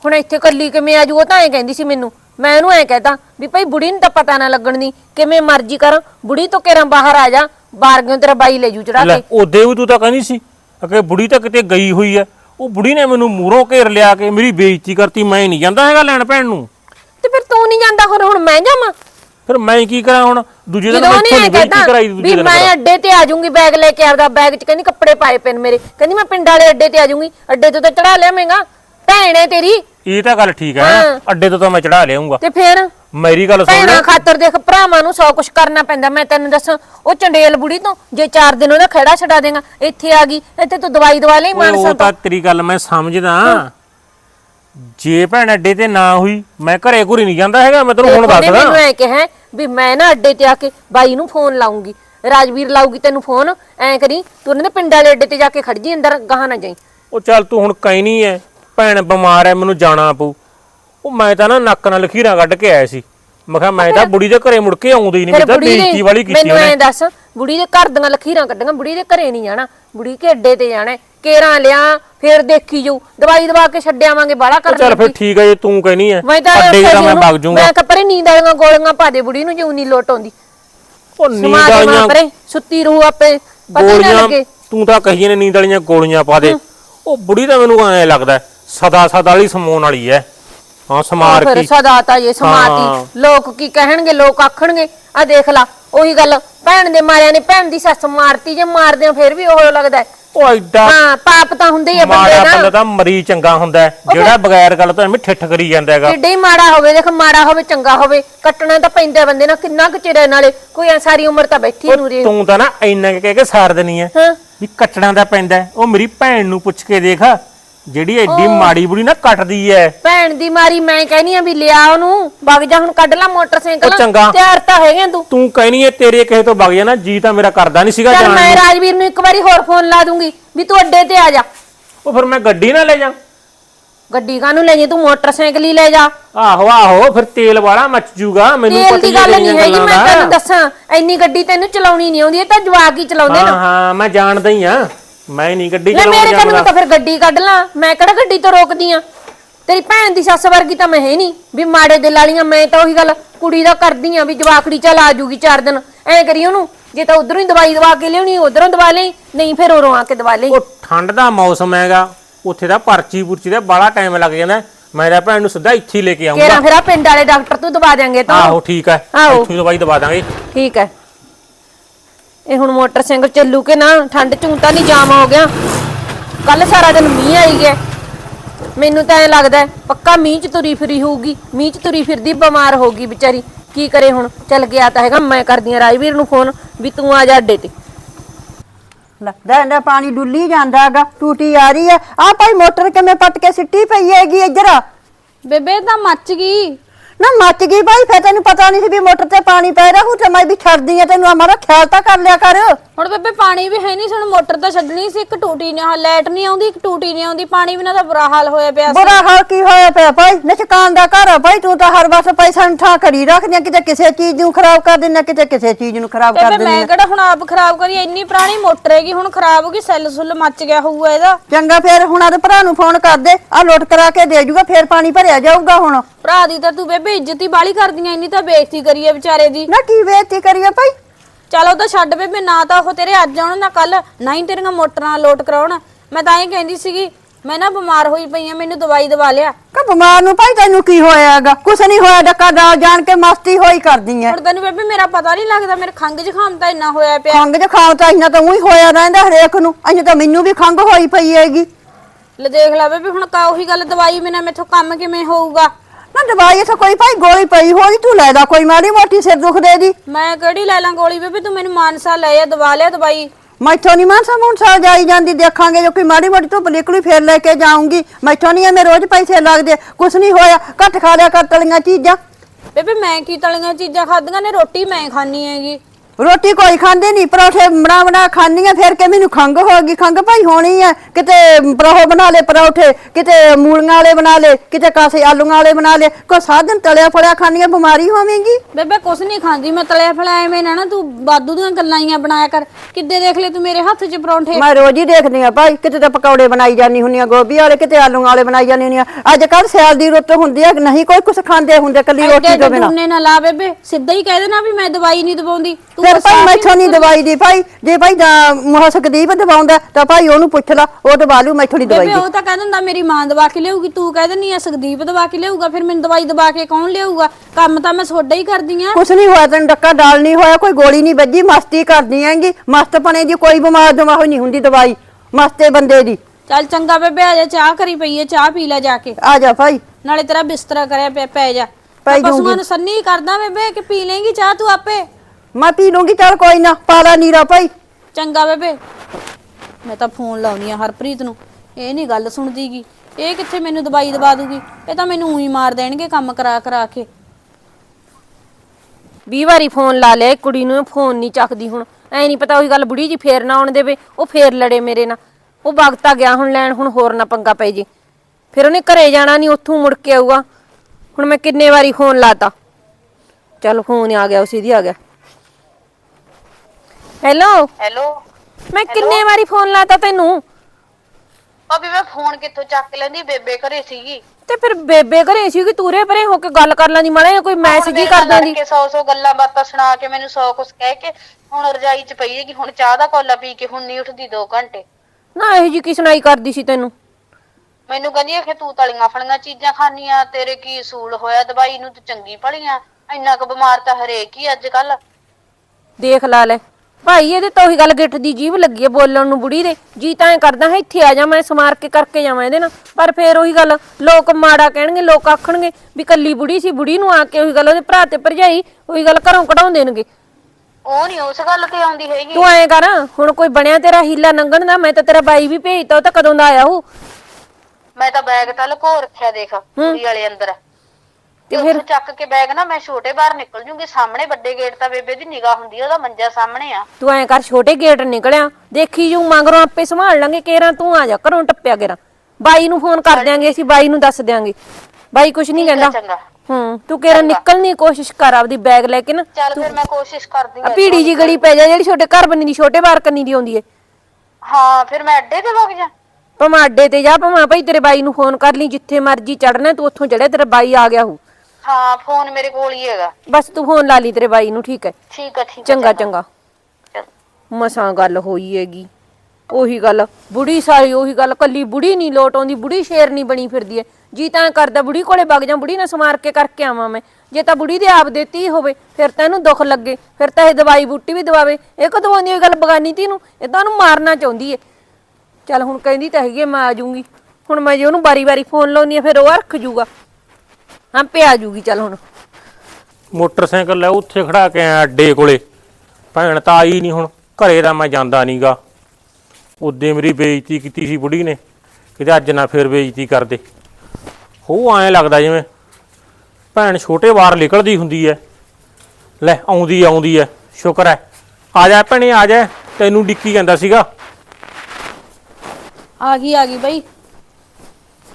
ਹੁਣ ਇੱਥੇ ਕੱਲੀ ਕਿਵੇਂ ਆਜੂ ਉਹ ਤਾਂ ਐ ਕਹਿੰਦੀ ਸੀ ਮੈਨੂੰ। ਮੈਂ ਉਹਨੂੰ ਐ ਕਹਤਾ ਵੀ ਭਾਈ ਬੁੜੀ ਨੂੰ ਤਾਂ ਪਤਾ ਨਾ ਲੱਗਣ ਦੀ ਕਿਵੇਂ ਮਰਜ਼ੀ ਕਰ ਬੁੜੀ ਤੋਂ ਕੇਰਾਂ ਬਾਹਰ ਆ ਜਾ ਬਾਰਗਿਓ ਤੇਰਾ ਬਾਈ ਲੈ ਜੂ ਚੜਾ ਲੈ ਕੇ। ਉਹਦੇ ਵੀ ਤੂੰ ਤਾਂ ਕਹਿੰਦੀ ਸੀ ਕਿ ਬੁੜੀ ਤਾਂ ਕਿਤੇ ਗਈ ਹੋਈ ਐ ਉਹ ਬੁੜੀ ਨੇ ਮੈਨੂੰ ਮੂਹਰੋਂ ਘੇਰ ਲਿਆ ਕੇ ਮੇਰੀ ਬੇਇੱਜ਼ਤੀ ਕਰਤੀ ਮੈਂ ਨਹੀਂ ਜਾਂਦਾ ਹੈਗਾ ਲੈਣ ਭੈਣ ਨੂੰ। ਤੇ ਫਿਰ ਤੂੰ ਨਹੀਂ ਜਾਂਦਾ ਮੈਂ ਜਾਵਾਂ? ਫਿਰ ਮੈਂ ਕੀ ਕਰਾਂ ਹੁਣ? ਦੂਜੇ ਦਿਨ ਜਦੋਂ ਮੈਂ ਇੱਥੋਂ ਕਹਤਾ ਕਰਾਈ ਦੂਜੇ ਵੀ ਦਿਨ ਮੈਂ ਅੱਡੇ ਤੇ ਆ ਜਾਊਂਗੀ ਬੈਗ ਲੈ ਕੇ ਆਪਦਾ ਬੈਗ 'ਚ ਕਹਿੰਦੀ ਕੱਪੜੇ ਪਾਏ ਪੈਨ ਮੇਰੇ। ਕਹਿੰਦੀ ਮੈਂ ਪਿੰਡ ਵਾਲੇ ਅੱਡੇ ਤੇ ਆ ਜਾਊਂਗੀ ਅੱਡੇ ਤੋਂ ਤਾਂ ਚੜਾ ਲਿਆਵੇਂਗਾ ਭੈਣ ਤੇਰੀ। ਇਹ ਤਾਂ ਗੱਲ ਠੀਕ ਹੈ। ਅੱਡੇ ਤੋਂ ਤਾਂ ਮੈਂ ਚੜਾ ਲਿਆਉਂਗਾ ਤੇ ਫਿਰ? ਮੇਰੀ ਗੱਲ ਸੁਣ ਭੈਣਾਂ ਖਾਤਰ ਦੇਖ ਭਰਾਵਾਂ ਨੂੰ ਸੌ ਕੁਛ ਕਰਨਾ ਪੈਂਦਾ। ਮੈਂ ਤੈਨੂੰ ਦੱਸਾਂ ਉਹ ਚੰਡੇਲ ਬੁੜੀ ਤੋਂ ਜੇ ਚਾਰ ਦਿਨ ਉਹਦਾ ਖੜਾ ਛਡਾ ਦੇਗਾ ਇੱਥੇ ਆ ਗਈ ਇੱਥੇ ਤੂੰ ਦਵਾਈ ਦਵਾ ਲਈ ਮਾਨਸਾ ਉਹ ਤੋਂ ਤਾਂ। ਤੇਰੀ ਗੱਲ ਮੈਂ ਸਮਝਦਾ। ਜੇ ਭੈਣ ਅੱਡੇ ਤੇ ਨਾ ਹੋਈ ਮੈਂ ਘਰੇ ਘੁਰੀ ਨਹੀਂ ਜਾਂਦਾ ਹੈਗਾ ਮੈਂ ਤੈਨੂੰ ਹੁਣ ਉਹਨੇ ਦੱਸਦਾ। ਮੈਨੂੰ ਐ ਕਿਹਾ ਵੀ ਮੈਂ ਨਾ ਅੱਡੇ ਤੇ ਆ ਕੇ ਬਾਈ ਨੂੰ ਫੋਨ ਲਾਉਂਗੀ ਰਾਜਵੀਰ ਲਾਊਗੀ ਤੈਨੂੰ ਫੋਨ ਐ ਕਰੀ ਤੂੰ ਉਹਨਾਂ ਦੇ ਪਿੰਡ ਵਾਲੇ ਅੱਡੇ ਤੇ ਜਾ ਕੇ ਖੜ ਜੀ ਅੰਦਰ ਗਾਹਾਂ ਨਾ ਜਾਈ। ਉਹ ਚੱਲ ਤੂੰ ਹੁਣ ਕਹੀ ਨਹੀਂ ਐ ਭੈਣ ਬਿਮਾਰ ਐ ਮੈਨੂੰ ਜਾਣਾ ਪਊ। ਉਹ ਮੈਂ ਤਾਂ ਨਾ ਨੱਕ ਨਾਲ ਲਖੀਰਾਂ ਕੱਢ ਕੇ ਆਇਆ ਸੀ। ਮੈਂ ਕਿਹਾ ਮੈਂ ਤਾਂ ਬੁੜੀ ਦੇ ਘਰੇ ਮੁੜ ਕੇ ਆਉਂਦੀ ਨਹੀਂ ਮੈਂ ਤਾਂ ਬੇਇੱਜ਼ਤੀ ਵਾਲੀ ਕੀਤੀ ਮੈਨੂੰ ਉਹਨੇ। ਐ ਦੱਸ ਬੁੜੀ ਦੇ ਘਰ ਦੀਆਂ ਲਖੀਰਾਂ ਕੱਢੀਆਂ ਬੁੜੀ ਦੇ ਘਰੇ ਨਹੀਂ ਜਾਣਾ ਬੁੜੀ ਕੇ ਅੱਡੇ ਤੇ ਜਾਣਾ ਹੈ। ਕੇਰਾਂ ਲਿਆ ਫਿਰ ਦੇਖੀ ਜਾਊ ਦਵਾਈ ਦਵਾ ਕੇ ਛੱਡਿਆਵਾਂਗੇ ਬਾਹਲਾ ਉਹ ਕਰਨ ਚੱਲ ਫਿਰ ਠੀਕ ਐ ਜੇ ਤੂੰ ਕਹਿਨੀ ਐ ਮੈਂ ਤਾਂ ਅੱਡੇ ਦਾ ਮੈਂ ਵਗ ਜਾਊਂਗਾ। ਮੈਂ ਕਿਹਾ ਪਰੇ ਨੀਂਦ ਵਾਲੀਆਂ ਗੋਲੀਆਂ ਪਾ ਦੇ ਬੁੜੀ ਨੂੰ ਜੇ ਉਨੀ ਲੋਟ ਆਉਂਦੀ। ਉਹ ਨੀਂਦ ਵਾਲੀਆਂ ਪਰੇ ਸੁੱਤੀ ਰਹੂ ਆਪੇ ਹੀ ਗੋਲੀਆਂ ਲੱਗੇ। ਤੂੰ ਤਾਂ ਕਹੀਏ ਨੇ ਨੀਂਦ ਵਾਲੀਆਂ ਗੋਲੀਆਂ ਪਾ ਦੇ। ਉਹ ਬੁੜੀ ਤਾਂ ਮੈਨੂੰ ਐ ਲੱਗਦਾ ਹੈ, ਸਦਾ ਸਦਾ ਵਾਲੀ ਸਮੋਨ ਵਾਲੀ ਐ ਹਾਂ ਸਮਾਰ ਫਿਰ ਕੀ। ਸਦਾ ਤਾਂ ਇਹ ਹਾਂ। ਸਮਾਤੀ ਲੋਕ ਕੀ ਕਹਿਣਗੇ ਲੋਕ ਆਖਣਗੇ ਆ ਦੇਖ ਲਾ ਉਹੀ ਗੱਲ ਭੈਣ ਦੇ ਮਾਰਿਆਂ ਨੇ ਭੈਣ ਦੀ ਸੱਸ ਮਾਰਤੀ ਜੇ ਮਾਰਦੇ ਆ ਫਿਰ ਵੀ ਉਹ ਲੱਗਦਾ ਹੈ। ਉਹ ਐਡਾ ਹਾਂ ਪਾਪ ਤਾਂ ਹੁੰਦੇ ਹੀ ਆ ਮਾੜਾ ਬੰਦੇ ਬੰਦਾ ਦਾ ਤਾਂ ਮਰੀ ਚੰਗਾ ਹੁੰਦਾ ਹੈ, ਜਿਹੜਾ ਬਗੈਰ ਗੱਲ ਤੋਂ ਐਵੇਂ ਠਿੱਠ ਕਰੀ ਜਾਂਦਾ ਹੈਗਾ। ਕਿੱਡੇ ਹੀ ਮਾੜਾ ਹੋਵੇ ਦੇਖ ਮਾੜਾ ਹੋਵੇ ਚੰਗਾ ਹੋਵੇ ਕੱਟਣਾ ਤਾਂ ਪੈਂਦਾ ਬੰਦੇ ਨਾਲ ਕਿੰਨਾ ਕੁ ਚਿਰ ਨਾਲੇ ਕੋਈ ਐਂ ਸਾਰੀ ਉਮਰ ਤਾਂ ਬੈਠੀ ਨੂੰ ਰੇ ਤੂੰ ਤਾਂ ਨਾ ਇੰਨਾ ਕੁ ਕਹਿ ਕੇ ਸਾਰ ਦੇਣੀ ਹਾਂ ਵੀ ਕੱਟਣਾ ਦਾ ਪੈਂਦਾ ਹੈ। ਉਹ ਮੇਰੀ ਭੈਣ ਨੂੰ ਪੁੱਛ ਕੇ ਦੇਖ। ਜਿਹੜੀ ਐਡੀ ਮਾੜੀ ਬੁੜੀ ਨਾ ਕੱਟਦੀ ਐ। ਭੈਣ ਦੀ ਮਾਰੀ ਮੈਂ ਕਹਿਨੀ ਆ ਵੀ ਲਿਆ ਉਹਨੂੰ। ਵਗ ਜਾ ਹੁਣ ਕੱਢ ਲਾ ਮੋਟਰਸਾਈਕਲ। ਉਹ ਚੰਗਾ। ਤਿਆਰ ਤਾਂ ਹੈਗੇ ਤੂੰ। ਤੂੰ ਕਹਿਨੀ ਐ ਤੇਰੇ ਕਿਸੇ ਤੋਂ ਵਗ ਜਾਣਾ ਜੀ ਤਾਂ ਮੇਰਾ ਕਰਦਾ ਨਹੀਂ ਸੀਗਾ ਚੱਲ ਜਾਣ ਮੈਂ ਨੂੰ। ਰਾਜਵੀਰ ਨੂੰ ਇੱਕ ਵਾਰੀ ਹੋਰ ਫੋਨ ਲਾ ਦੂੰਗੀ ਵੀ ਤੂੰ ਅੱਡੇ ਤੇ ਆ ਜਾ। ਉਹ ਫਿਰ ਮੈਂ ਗੱਡੀ ਨਾ ਲੈ ਜਾ। ਗੱਡੀ ਕਾਹਨੂੰ ਲੈ ਜੇ ਤੂੰ ਮੋਟਰਸਾਈਕਲ ਹੀ ਲੈ ਜਾ। ਆਹੋ ਆਹੋ ਫਿਰ ਤੇਲ ਵਾਲਾ ਮੱਚ ਜੂਗਾ ਮੈਨੂੰ ਤੇਲ ਪਤਾ ਦੀ ਹੀ ਗੱਲ ਹੈ ਨਹੀਂ ਹੈਗੀ ਮੈਂ ਤੈਨੂੰ ਦੱਸਾਂ ਐਨੀ ਗੱਡੀ ਤੈਨੂੰ ਚਲਾਉਣੀ ਨਹੀਂ ਆਉਂਦੀ ਇਹ ਤਾਂ ਜਵਾਕ ਹੀ ਚਲਾਉਂਦੇ ਹਾਂ ਨੇ ਹਾਂ ਮੈਂ ਜਾਣਦਾ ਹੀ ਆ। ਮੈਂ ਨਹੀਂ ਗੱਡੀ ਲੈ ਚਲਾਉਣ ਮੇਰੇ ਕੰਨ ਜਾਣਦਾ ਤਾਂ ਫਿਰ ਗੱਡੀ ਕੱਢ ਲਾਂ। ਮੈਂ ਕਿਹੜਾ ਗੱਡੀ ਤੋਂ ਰੋਕਦੀ ਆ? ਤੇਰੀ ਭੈਣ ਦੀ ਸੱਸ ਵਰਗੀ ਤਾਂ ਮੈਂ ਹੈ ਨਹੀਂ। ਵੀ ਮਾੜੇ ਦਿਲ ਵਾਲੀਆਂ ਮੈਂ ਤਾਂ ਉਹੀ ਗੱਲ ਕੁੜੀ ਦਾ ਕਰਦੀ ਆ ਵੀ ਜਵਾਕੜੀ ਚੱਲ ਆ ਜੂਗੀ ਚਾਰ ਦਿਨ। ਐ ਕਰੀ ਉਹਨੂੰ ਜੇ ਤਾਂ ਉਧਰੋਂ ਹੀ ਦਵਾਈ ਦਵਾ ਕੇ ਲਿਆਉਣੀ ਉਧਰੋਂ ਦਵਾ ਲਈ ਨਹੀਂ ਫਿਰ ਉਰੋਂ ਆ ਕੇ ਦਵਾ ਲਈ। ਉਹ ਠੰਡ ਦਾ ਮੌਸਮ ਹੈਗਾ ਉੱਥੇ ਦਾ ਪਰਚੀ ਪੁਰਚੀ ਦਾ ਬੜਾ ਟਾਈਮ ਲੱਗ ਜਾਂਦਾ। ਮੈਂ ਤਾਂ ਭੈਣ ਨੂੰ ਸਿੱਧਾ ਇੱਥੇ ਹੀ ਲੈ ਕੇ ਆਉਂਗਾ ਕੇਰਾ ਫਿਰ ਆ ਪਿੰਡ ਵਾਲੇ ਡਾਕਟਰ ਤੋਂ ਦਵਾ ਦਿਆਂਗੇ ਤਾਂ। ਆਹੋ ਠੀਕ ਹੈ। ਆਹੋ। ਇੱਥੋਂ ਹੀ ਦਵਾਈ ਦਵਾ ਦਾਂਗੇ ਠੀਕ ਹੈ। ਇਹ ਹੁਣ ਮੋਟਰਸਾਈਕਲ ਚੱਲੂ ਕਿ ਨਾ ਠੰਡ ਚੂੰ ਤਾਂ ਨਹੀਂ ਜਾਮ ਹੋ ਗਿਆ। ਕੱਲ ਸਾਰਾ ਦਿਨ ਮੀਂਹ ਆਈ ਗਿਆ। ਮੈਨੂੰ ਤਾਂ ਐ ਲੱਗਦਾ ਪੱਕਾ ਮੀਂਹ ਚ ਤੁਰੀ ਫਿਰੀ ਹੋਊਗੀ ਮੀਂਹ ਚ ਤੁਰੀ ਫਿਰਦੀ ਬਿਮਾਰ ਹੋਊਗੀ ਵਿਚਾਰੀ। ਕੀ ਕਰੇ ਹੁਣ? ਚੱਲ ਗਿਆ ਤਾਂ ਹੈਗਾ ਮੈਂ ਕਰਦੀ ਆ ਰਾਜਵੀਰ ਨੂੰ ਫੋਨ ਵੀ ਤੂੰ ਆ ਜਾ ਅੱਡੇ ਤੇ। ਲੱਗਦਾ ਇਹਦਾ ਪਾਣੀ ਡੁੱਲੀ ਜਾਂਦਾ ਹੈਗਾ ਟੂਟੀ ਆ ਰਹੀ ਹੈ। ਆ ਭਾਈ ਮੋਟਰ ਕਿਵੇਂ ਪੱਟ ਕੇ ਸਿੱਟੀ ਪਈ ਹੈਗੀ ਇੱਧਰ? ਬੇਬੇ ਤਾਂ ਮੱਚ ਗਈ। ਨਾ ਮੱਚ ਗਈ ਭਾਈ ਫੇਰ ਤੈਨੂੰ ਪਤਾ ਨਹੀਂ ਸੀ ਵੀ ਮੋਟਰ ਤੇ ਪਾਣੀ ਪੈ ਰਿਹਾ। ਹੂੰ ਤੇ ਮੈਂ ਵੀ ਛੱਡਦੀ ਆ ਤੈਨੂੰ ਹਮਾਰਾ ਖਿਆਲ ਤਾਂ ਕਰ ਲਿਆ ਕਰ। ਹੁਣ ਬੇਬੇ ਪਾਣੀ ਵੀ ਹੈ ਨਹੀਂ ਸਾਨੂੰ ਮੋਟਰ ਤਾਂ ਛੱਡਣੀ ਸੀ ਇੱਕ ਟੂਟੀ ਨੇ ਲਾਈਟ ਨਹੀਂ ਆਉਂਦੀ ਇੱਕ ਟੂਟੀ ਨਹੀਂ ਆਉਂਦੀ ਪਾਣੀ ਬਿਨਾਂ ਤਾਂ ਬੁਰਾ ਹਾਲ ਹੋਇਆ ਪਿਆ ਸੀ। ਬੁਰਾ ਹਾਲ ਕੀ ਹੋਇਆ ਪਿਆ ਭਾਈ ਨਚਕਾਨ ਦਾ ਘਰ ਆ ਭਾਈ ਤੂੰ ਤਾਂ ਹਰ ਵਾਰ ਪੈਸਾ ਠਾ ਕਰੀ ਰੱਖਦੀ ਆਂ, ਕਿਤੇ ਕਿਸੇ ਚੀਜ਼ ਨੂੰ ਖਰਾਬ ਕਰ ਦਿੰਦਾ ਕਿਤੇ ਕਿਸੇ ਚੀਜ਼ ਨੂੰ ਖਰਾਬ ਕਰ ਬੇਬੇ ਦਿੰਦਾ ਮੈਂ ਕਿਹੜਾ ਹੁਣ ਆਪ ਖਰਾਬ ਕਰੀ ਇੰਨੀ ਪੁਰਾਣੀ ਮੋਟਰ ਹੈਗੀ ਹੁਣ ਖਰਾਬ ਹੋ ਗਈ ਸੈੱਲ ਸੁੱਲ ਮੱਚ ਗਿਆ ਹੋਊਗਾ ਇਹਦਾ। ਚੰਗਾ ਫੇਰ ਹੁਣ ਆਦੇ ਭਰਾ ਨੂੰ ਫੋਨ ਕਰ ਦੇ ਆ ਲੋਟ ਕਰਾ ਕੇ ਦੇ ਜੂਗਾ ਫੇਰ ਪਾਣੀ ਭਰਿਆ ਜਾਊਗਾ ਹੁਣ। ਭਰਾ ਦੀ ਤਾਂ ਤੂੰ ਬੇਬੇ ਇੱਜ਼ਤ ਹੀ ਬਾਲੀ ਕਰਦੀਆਂ ਇੰਨੀ ਤਾਂ ਬੇਇੱਜ਼ਤੀ ਕਰੀ ਵਿਚਾਰੇ ਦੀ। ਨਾ ਕੀ ਬੇਇੱਜ਼ਤੀ ਕਰੀਏ ਭਾਈ? ਚਲ ਉਹ ਤਾਂ ਛੱਡ ਬੇਬੇ ਨਾ ਤਾਂ ਉਹ ਤੇਰੇ ਅੱਜ ਆਉਣ ਨਾ ਕੱਲ ਨਾ ਹੀ ਤੇਰੀਆਂ ਮੋਟਰਾਂ ਲੋਟ ਕਰਾਉਣ। ਮੈਂ ਤਾਂ ਇਹ ਕਹਿੰਦੀ ਸੀਗੀ ਮੈਂ ਨਾ ਬਿਮਾਰ ਹੋਈ ਪਈ ਆ ਮੈਨੂੰ ਦਵਾਈ ਦਵਾ ਲਿਆ। ਕਿ ਬਿਮਾਰ ਨੂੰ ਭਾਈ ਤੈਨੂੰ ਕੀ ਹੋਇਆਗਾ ਕੁਛ ਨਹੀਂ ਹੋਇਆ ਡੱਕਾ ਦਾ ਜਾਣ ਕੇ ਮਸਤੀ ਹੋਈ ਕਰਦੀ ਐ। ਹੁਣ ਤੈਨੂੰ ਬੇਬੇ ਮੇਰਾ ਪਤਾ ਨਹੀਂ ਲੱਗਦਾ ਮੇਰੇ ਖੰਗ ਜ਼ੁਕਾਮ ਤਾਂ ਇੰਨਾ ਹੋਇਆ ਪਿਆ। ਖੰਗ ਜ਼ੁਕਾਮ ਤਾਂ ਇਹਨਾਂ ਤਾਂ ਉਹੀ ਹੋਇਆ ਰਹਿੰਦਾ ਹਰੇਕ ਨੂੰ। ਅਜੇ ਤਾਂ ਮੈਨੂੰ ਵੀ ਖੰਗ ਹੋਈ ਪਈ ਹੈਗੀ। ਲੈ ਦੇਖ ਲੈ ਬੇਬੇ ਹੁਣ ਕਾ ਉਹੀ ਗੱਲ ਦਵਾਈ ਬਿਨਾ ਮੈਥੋਂ ਕੰਮ ਕਿਵੇਂ ਹੋਊਗਾ? ਨਾ ਦਵਾਈ ਤਾਂ ਕੋਈ ਭਾਈ ਗੋਲੀ ਪਈ ਹੋਈ ਤੂੰ ਲੈ ਦਾ ਕੋਈ ਮਾੜੀ ਮੋਟੀ ਸਿਰ ਦੁਖ ਦੇ ਦੀ। ਮੈਂ ਕਿਹੜੀ ਲੈ ਲਾਂ ਗੋਲੀ ਬੇਬੇ ਤੂੰ ਮੈਨੂੰ ਮਾਨਸਾ ਲੈ ਆ ਦਵਾ ਲਿਆ ਦਵਾਈ। ਮੈਥੋਂ ਨਹੀਂ ਮਾਨਸਾ ਮੂਨਸਾ ਜਾਈ ਜਾਂਦੀ ਦੇਖਾਂਗੇ ਜੋ ਕੋਈ ਮਾੜੀ ਮੋਟੀ ਧੁੱਪ ਨਿਕਲੀ ਫੇਰ ਲੈ ਕੇ ਜਾਊਂਗੀ। ਮੈਥੋਂ ਨਹੀਂ ਐਵੇਂ ਰੋਜ਼ ਪੈਸੇ ਲੱਗਦੇ ਕੁਛ ਨਹੀਂ ਹੋਇਆ ਘੱਟ ਖਾ ਲਿਆ ਕਰ ਤਲੀਆਂ ਚੀਜ਼ਾਂ। ਬੇਬੇ ਮੈਂ ਕੀ ਤਲੀਆਂ ਚੀਜ਼ਾਂ ਖਾਧੀਆਂ ਨੇ ਰੋਟੀ ਮੈਂ ਖਾਣੀ ਹੈਗੀ। ਰੋਟੀ ਕੋਈ ਖਾਂਦੇ ਨਹੀਂ ਪਰੌਠੇ ਬਣਾ ਬਣਾ ਖਾਂਦੀਆਂ ਫਿਰ ਕੇ ਮੈਨੂੰ ਖੰਗ ਹੋ ਗਈ ਖੰਗ ਭਾਈ ਹੋਣੀ ਆ ਕਿਤੇ ਪਰੋਹ ਬਣਾ ਲੈ ਪਰੌਠੇ ਕਿਤੇ ਮੂਲੀਆਂ ਵਾਲੇ ਬਣਾ ਲੈ ਕਿਤੇ ਕਾਸੇ ਆਲੂਆਂ ਵਾਲੇ ਬਣਾ ਲੈ ਕੋ ਸਾਧਨ ਤਲਿਆ ਫੜਿਆ ਖਾਂਦੀਆਂ ਬਿਮਾਰੀ ਹੋਵੇਂਗੀ? ਬੇਬੇ ਕੁਛ ਨਹੀਂ ਖਾਂਦੀ ਮੈਂ ਤਲਿਆ ਫਲਿਆ ਐਵੇਂ ਨਾ ਨਾ ਤੂੰ ਬਾਦੂ ਦੀਆਂ ਗੱਲਾਂ ਹੀ ਬਣਾਇਆ ਕਰ। ਕਿੱਦੇ ਦੇਖ ਲੈ ਤੂੰ ਮੇਰੇ ਹੱਥ 'ਚ ਪਰੌਂਠੇ? ਮੈਂ ਰੋਜ਼ ਹੀ ਦੇਖਦੀ ਆ ਭਾਈ ਕਿਤੇ ਤਾਂ ਪਕੌੜੇ ਬਣਾਈ ਜਾਂਦੀ ਹੁੰਨੀ ਆ ਗੋਭੀ ਵਾਲੇ ਕਿਤੇ ਆਲੂਆਂ ਵਾਲੇ ਬਣਾਈ ਜਾਂਦੀ ਹੁੰਨੀ ਆ। ਅੱਜ ਕੱਲ ਸਿਆਲ ਦੀ ਰੁੱਤ ਹੁੰਦੀ ਆ ਨਹੀਂ ਕੋਈ ਕੁਝ ਖਾਂਦੇ ਹੁੰਦੇ ਕੱਲੀ ਰੋਟੀ ਤੋਂ ਬਿਨਾ ਨਾ ਲਾ ਬੇਬੇ ਸਿੱਧਾ ਹੀ ਕਹਿ ਦੇਣਾ ਵੀ ਮੈਂ ਦਵਾਈ ਨਹੀਂ ਦਵਾਉਂਦੀ। ਤੂੰ ਫਿਰ ਭਾਈ ਮੈਥੋਂ ਨਹੀਂ ਦਵਾਈ ਦੀ ਭਾਈ ਜੇ ਭਾਈ ਮੋਹ ਸਕਦੀਪ ਦਵਾਉਂਦਾ ਤਾਂ ਭਾਈ ਉਹਨੂੰ ਪੁੱਛ ਲਾ ਉਹ ਦਵਾ ਲੂ ਮੈਥੋਂ ਨਹੀਂ ਦਵਾਈ ਬੇਬੇ ਦੀ। ਉਹ ਤਾਂ ਕਹਿ ਦਿੰਦਾ ਮੇਰੀ ਮਾਂ ਦਵਾ ਕੇ ਲਿਆਊਗੀ ਤੂੰ ਕਹਿ ਦਿੰਨੀ ਆ ਸੁਖਦੀਪ ਦਵਾ ਕੇ ਲਿਆਊਗਾ ਫਿਰ ਮੈਨੂੰ ਦਵਾਈ ਦਵਾ ਕੇ ਕੌਣ ਲਿਆਊਗਾ? ਕੰਮ ਤਾਂ ਮੈਂ ਤੁਹਾਡਾ ਹੀ ਕਰਦੀ ਆ। ਕੁਛ ਨਹੀਂ ਹੋਇਆ ਤੈਨੂੰ ਡੱਕਾ ਡਾਲ ਨਹੀਂ ਹੋਇਆ ਕੋਈ ਗੋਲੀ ਨਹੀਂ ਵੱਜੀ ਮਸਤੀ ਕਰਦੀ ਆਂਗੀ। ਮਸਤ ਪਣੇ ਦੀ ਕੋਈ ਬਿਮਾਰ ਦਵਾ ਹੋਈ ਨਹੀਂ ਹੁੰਦੀ ਦਵਾਈ ਮਸਤੇ ਬੰਦੇ ਦੀ। ਚੱਲ ਚੰਗਾ ਬੇਬੇ ਆ ਜਾ ਚਾਹ ਕਰੀ ਪਈ ਏ ਚਾਹ ਪੀ ਲੈ ਜਾ ਕੇ। ਆ ਜਾ ਭਾਈ। ਨਾਲੇ ਤੇਰਾ ਬਿਸਤਰਾ ਕਰਿਆ ਪਿਆ ਪੈ ਜਾ। ਪੈ ਮੈਂ ਜਾਊਂਗੀ। ਪਸ਼ੂਆਂ ਨੂੰ ਸੰਨੀ ਕਰਦਾ ਬੇਬੇ ਕਿ ਪੀ ਲੇਂਗੀ ਚਾਹ ਤੂੰ ਆਪੇ? ਮੈਂ ਪੀ ਲੂੰਗੀ ਚੱਲ ਕੋਈ ਨਾ ਪਾਲਾ ਨੀਰਾ ਭਾਈ। ਚੰਗਾ ਬੇਬੇ। ਮੈਂ ਤਾਂ ਫੋਨ ਲਾਉਣੀ ਆ ਹਰਪ੍ਰੀਤ ਨੂੰ। ਇਹ ਨਹੀਂ ਗੱਲ ਸੁਣਦੀਗੀ। ਇਹ ਕਿੱਥੇ ਮੈਨੂੰ ਦਵਾਈ ਦਵਾ ਦੂਗੀ? ਇਹ ਤਾਂ ਮੈਨੂੰ ਉਹੀ ਮਾਰ ਦੇਣਗੇ ਕੰਮ ਕਰਾ ਕਰਾ ਕੇ। 20 ਵਾਰੀ ਫੋਨ ਲਾ ਲਿਆ ਇਹ ਕੁੜੀ ਨੂੰ ਫੋਨ ਨਹੀਂ ਚੱਕਦੀ ਹੁਣ। ਐ ਨਹੀਂ ਪਤਾ ਉਹੀ ਗੱਲ ਬੁੜੀ ਜੀ ਫੇਰ ਨਾ ਆਉਣ ਦੇਵੇ ਉਹ ਫੇਰ ਲੜੇ ਮੇਰੇ ਨਾਲ। ਉਹ ਵਗਤਾ ਗਿਆ ਹੁਣ ਲੈਣ ਹੁਣ ਹੋਰ ਨਾ ਪੰਗਾ ਪੈ ਜੇ। ਫਿਰ ਉਹਨੇ ਘਰੇ ਜਾਣਾ ਨਹੀਂ ਉੱਥੋਂ ਮੁੜ ਕੇ ਆਊਗਾ। ਹੁਣ ਮੈਂ ਕਿੰਨੇ ਵਾਰੀ ਫੋਨ ਲਾਤਾ। ਚੱਲ ਫੋਨ ਆ ਗਿਆ ਉਸੇ ਦੀ ਆ ਗਿਆ। ਹੈਲੋ ਹੈਲੋ ਮੈਂ ਕਿੰਨੇ ਵਾਰੀ ਫੋਨ ਲਾਤਾ ਤੈਨੂੰ? ਭਾਬੀ ਮੈਂ ਫੋਨ ਕਿੱਥੋਂ ਚੱਕ ਲੈਂਦੀ? ਬੇਬੇ ਘਰੇ ਸੀਗੀ। ਤੇ ਫਿਰ ਬੇਬੇ ਘਰੇ ਸੀ ਕਿ ਤੂਰੇ ਪਰੇ ਹੋ ਕੇ ਗੱਲ ਕਰ ਲੈਂਦੀ? ਮਾੜਾ ਜਿਹਾ ਕੋਈ ਮੈਸੇਜ ਹੀ ਕਰ ਦਿੰਦੀ। ਕੇ 100 100 ਗੱਲਾਂ ਬਾਤਾਂ ਸੁਣਾ ਕੇ ਮੈਨੂੰ 100 ਕੁਛ ਕਹਿ ਕੇ ਹੁਣ ਰਜਾਈ 'ਚ ਪਈ ਹੈ ਕਿ ਹੁਣ ਚਾਹ ਦਾ ਕੋਲਾ ਪੀ ਕੇ ਹੁਣ ਨਹੀਂ ਉੱਠਦੀ 2 ਘੰਟੇ। ਨਾ ਇਹੋ ਜੀ ਕੀ ਸੁਣਾਈ ਕਰਦੀ ਸੀ ਤੈਨੂੰ? ਮੈਨੂੰ ਕਹਿੰਦੀ ਆ ਕਿ ਤੂੰ ਤਲੀਆਂ ਫਲੀਆਂ ਚੀਜ਼ਾਂ ਖਾਣੀਆਂ ਤੇਰੇ ਕੀ ਸੂਲ ਹੋਇਆ? ਦਵਾਈ ਨੂੰ ਤੂੰ ਚੰਗੀ ਭਲੀਆਂ ਇੰਨਾ ਕੁ ਬਿਮਾਰ ਤਾਂ ਹਰੇਕ ਹੀ ਅੱਜ ਕੱਲ ਦੇਖ ਲਾ ਲੈ। ਭਾਈ ਇਹਦੇ ਤਾਂ ਉਹੀ ਗੱਲ ਗਿੱਠ ਦੀ ਜੀਭ ਲੱਗੀ ਹੈ ਬੋਲਣ ਨੂੰ ਬੁੜੀ ਦੇ। ਜੀ ਤਾਂ ਐ ਕਰਦਾ ਹੈ ਇੱਥੇ ਆ ਜਾ ਮੈਂ ਸਮਾਰ ਕੇ ਕਰਕੇ ਜਾਵਾਂ ਇਹਦੇ ਨਾਲ। ਪਰ ਫੇਰ ਉਹੀ ਗੱਲ ਲੋਕ ਮਾੜਾ ਕਹਿਣਗੇ ਲੋਕ ਆਖਣਗੇ ਵੀ ਕੱਲੀ ਬੁੜੀ ਸੀ ਬੁੜੀ ਨੂੰ ਆ ਕੇ ਉਹੀ ਗੱਲ ਉਹਦੇ ਭਰਾ ਤੇ ਭਰਜਾਈ ਉਹੀ ਗੱਲ ਘਰੋਂ ਕਢਾਉਂ ਦੇਣਗੇ। ਉਹ ਨਹੀਂ ਉਸ ਗੱਲ ਤੇ ਆਉਂਦੀ ਹੈਗੀ। ਤੂੰ ਐਂ ਕਰ ਹੁਣ ਕੋਈ ਬਣਿਆ ਤੇਰਾ ਹੀਲਾ ਨੰਗਣ ਦਾ ਮੈਂ ਤਾਂ ਤੇਰਾ ਬਾਈ ਵੀ ਭੇਜਤਾ ਉਹ ਤਾਂ ਕਦੋਂ ਦਾ ਆਇਆ ਉਹ? ਮੈਂ ਤਾਂ ਬੈਗ ਤਾਂ ਲੁਕੋ ਰੱਖਿਆ ਦੇਖ ਕੁੜੀ ਵਾਲੇ ਅੰਦਰ। ਤੇ ਫਿਰ ਚੱਕ ਕੇ ਬੈਗ ਨਾ ਮੈਂ ਛੋਟੇ ਬਾਹਰ ਨਿਕਲ ਜੂੰਗੀ ਸਾਹਮਣੇ ਵੱਡੇ ਗੇਟ ਤਾਂ ਬੇਬੇ ਦੀ ਨਿਗਾਹ ਹੁੰਦੀ ਆ ਉਹਦਾ ਮੰਜਾ ਸਾਹਮਣੇ ਆ। ਤੂੰ ਐਂ ਕਰ ਛੋਟੇ ਗੇਟ ਨਿਕਲਿਆ ਦੇਖੀ ਜੂ ਮਗਰੋਂ ਆਪੇ ਸੰਭਾਲ ਲਾਂਗੇ ਕੇਰਾਂ ਤੂੰ ਆ ਜਾ ਘਰੋਂ ਟੱਪਿਆ ਕੇਰਾਂ। ਬਾਈ ਨੂੰ ਫੋਨ ਕਰ ਦਿਆਂਗੇ ਅਸੀਂ ਬਾਈ ਨੂੰ ਦੱਸ ਦਿਆਂਗੇ। ਬਾਈ ਕੁਛ ਨਹੀਂ ਕਹਿੰਦਾ। ਚੰਗਾ। ਹੂੰ ਤੂੰ ਕੇਰਾਂ ਨਿਕਲਣ ਦੀ ਕੋਸ਼ਿਸ਼ ਕਰ ਆਪਦੀ ਬੈਗ ਲੈ ਕੇ ਨਾ। ਚੱਲ ਫਿਰ ਮੈਂ ਕੋਸ਼ਿਸ਼ ਕਰਦੀ ਆ ਪੀੜੀ ਜੀ ਗੜੀ ਪੈ ਜਾ ਜਿਹੜੀ ਛੋਟੇ ਘਰ ਬੰਨੀ ਦੀ ਛੋਟੇ ਬਾਰ ਕੰਨੀ ਦੀ ਆਉਂਦੀ ਏ। ਹਾਂ ਫਿਰ ਮੈਂ ਅੱਡੇ ਤੇ ਵਗ ਜਾ। ਭਮਾ ਅੱਡੇ ਤੇ ਜਾ ਭਮਾ ਭਾਈ ਤੇਰੇ ਬਾਈ ਨੂੰ ਫੋਨ ਕਰ ਲਈ ਜਿੱਥੇ ਮਰਜ਼ੀ ਚੜਨਾ ਤੂੰ ਉੱਥੋਂ ਚੜਿਆ ਤੇਰਾ ਬਾਈ ਆ ਗਿਆ ਹੂ ਹਾਂ ਫੋਨ ਮੇਰੇ ਕੋਲ ਹੀ ਹੈਗਾ। ਬਸ ਤੂੰ ਫੋਨ ਲਾ ਲਈ ਤੇਰੇ ਬਾਈ ਨੂੰ ਠੀਕ ਹੈ? ਠੀਕ ਆ ਠੀਕ ਆ ਚੰਗਾ ਚੰਗਾ। ਚੱਲ। ਮਸਾਂ ਗੱਲ ਹੋਈ ਹੈਗੀ। ਉਹੀ ਗੱਲ ਬੁੜੀ ਸਾਰੀ ਉਹੀ ਗੱਲ ਕੱਲੀ ਬੁੜੀ ਨਹੀਂ ਲੋਟ ਆਉਂਦੀ ਬੁੜੀ ਸ਼ੇਰ ਨਹੀਂ ਬਣੀ ਫਿਰਦੀ ਐ ਜੀ ਤਾਂ ਕਰਦਾ ਬੁੜੀ ਕੋਲੇ ਵਗ ਜਾ ਬੁੜੀ ਨਾਲ ਸਮਾਰ ਕੇ ਕਰਕੇ ਆਵਾਂ ਮੈਂ। ਜੇ ਤਾਂ ਬੁੜੀ ਦੇ ਆਪ ਦੇਤੀ ਹੋਵੇ ਫਿਰ ਤਾਂ ਇਹਨੂੰ ਦੁੱਖ ਲੱਗੇ ਫਿਰ ਤਾਂ ਇਹ ਦਵਾਈ ਬੂਟੀ ਵੀ ਦਵਾਵੇ। ਇਹ ਕੋ ਦਵਾਉਂਦੀ ਹੋਈ ਗੱਲ ਬਗਾਨੀ ਤੀ ਨੂੰ? ਇਹ ਤਾਂ ਉਹਨੂੰ ਮਾਰਨਾ ਚਾਹੁੰਦੀ ਏ ਚੱਲ ਹੁਣ ਕਹਿੰਦੀ ਤਾਂ ਹੈਗੀ ਐ, ਮੈਂ ਆ ਜਾਊਂਗੀ। ਹੁਣ ਮੈਂ ਜੇ ਉਹਨੂੰ ਬਾਰੀ-ਬਾਰੀ ਫੋਨ ਲਾਉਣੀ ਆ ਫਿਰ ਉਹ ਰੱਖ ਜੂਗਾ। ਹਾਂ ਪੇ ਆ ਜੂਗੀ ਚੱਲ ਹੁਣ। ਮੋਟਰਸਾਈਕਲ ਲੈ ਉੱਥੇ ਖੜਾ ਕੇ ਆਇਆ ਅੱਡੇ ਕੋਲੇ। ਭੈਣ ਤਾਂ ਆਈ ਨਹੀਂ ਹੁਣ ਘਰੇ ਦਾ ਮੈਂ ਜਾਂਦਾ ਨਹੀਂਗਾ ਉਦੋਂ ਮੇਰੀ ਬੇਇੱਜ਼ਤੀ ਕੀਤੀ ਸੀ ਬੁੜੀ ਨੇ ਕਿਤੇ ਅੱਜ ਨਾ ਫਿਰ ਬੇਇੱਜ਼ਤੀ ਕਰਦੇ। ਹੋ ਐਂ ਲੱਗਦਾ ਜਿਵੇਂ ਭੈਣ ਛੋਟੇ ਵਾਰ ਨਿਕਲਦੀ ਹੁੰਦੀ ਐ। ਲੈ ਆਉਂਦੀ ਆਉਂਦੀ ਐ ਸ਼ੁਕਰ ਐ। ਆ ਜਾ ਭੈਣੇ ਆ ਜਾ ਤੈਨੂੰ ਡਿੱਕੀ ਜਾਂਦਾ ਸੀਗਾ। ਆ ਗਈ ਆ ਗਈ ਬਈ।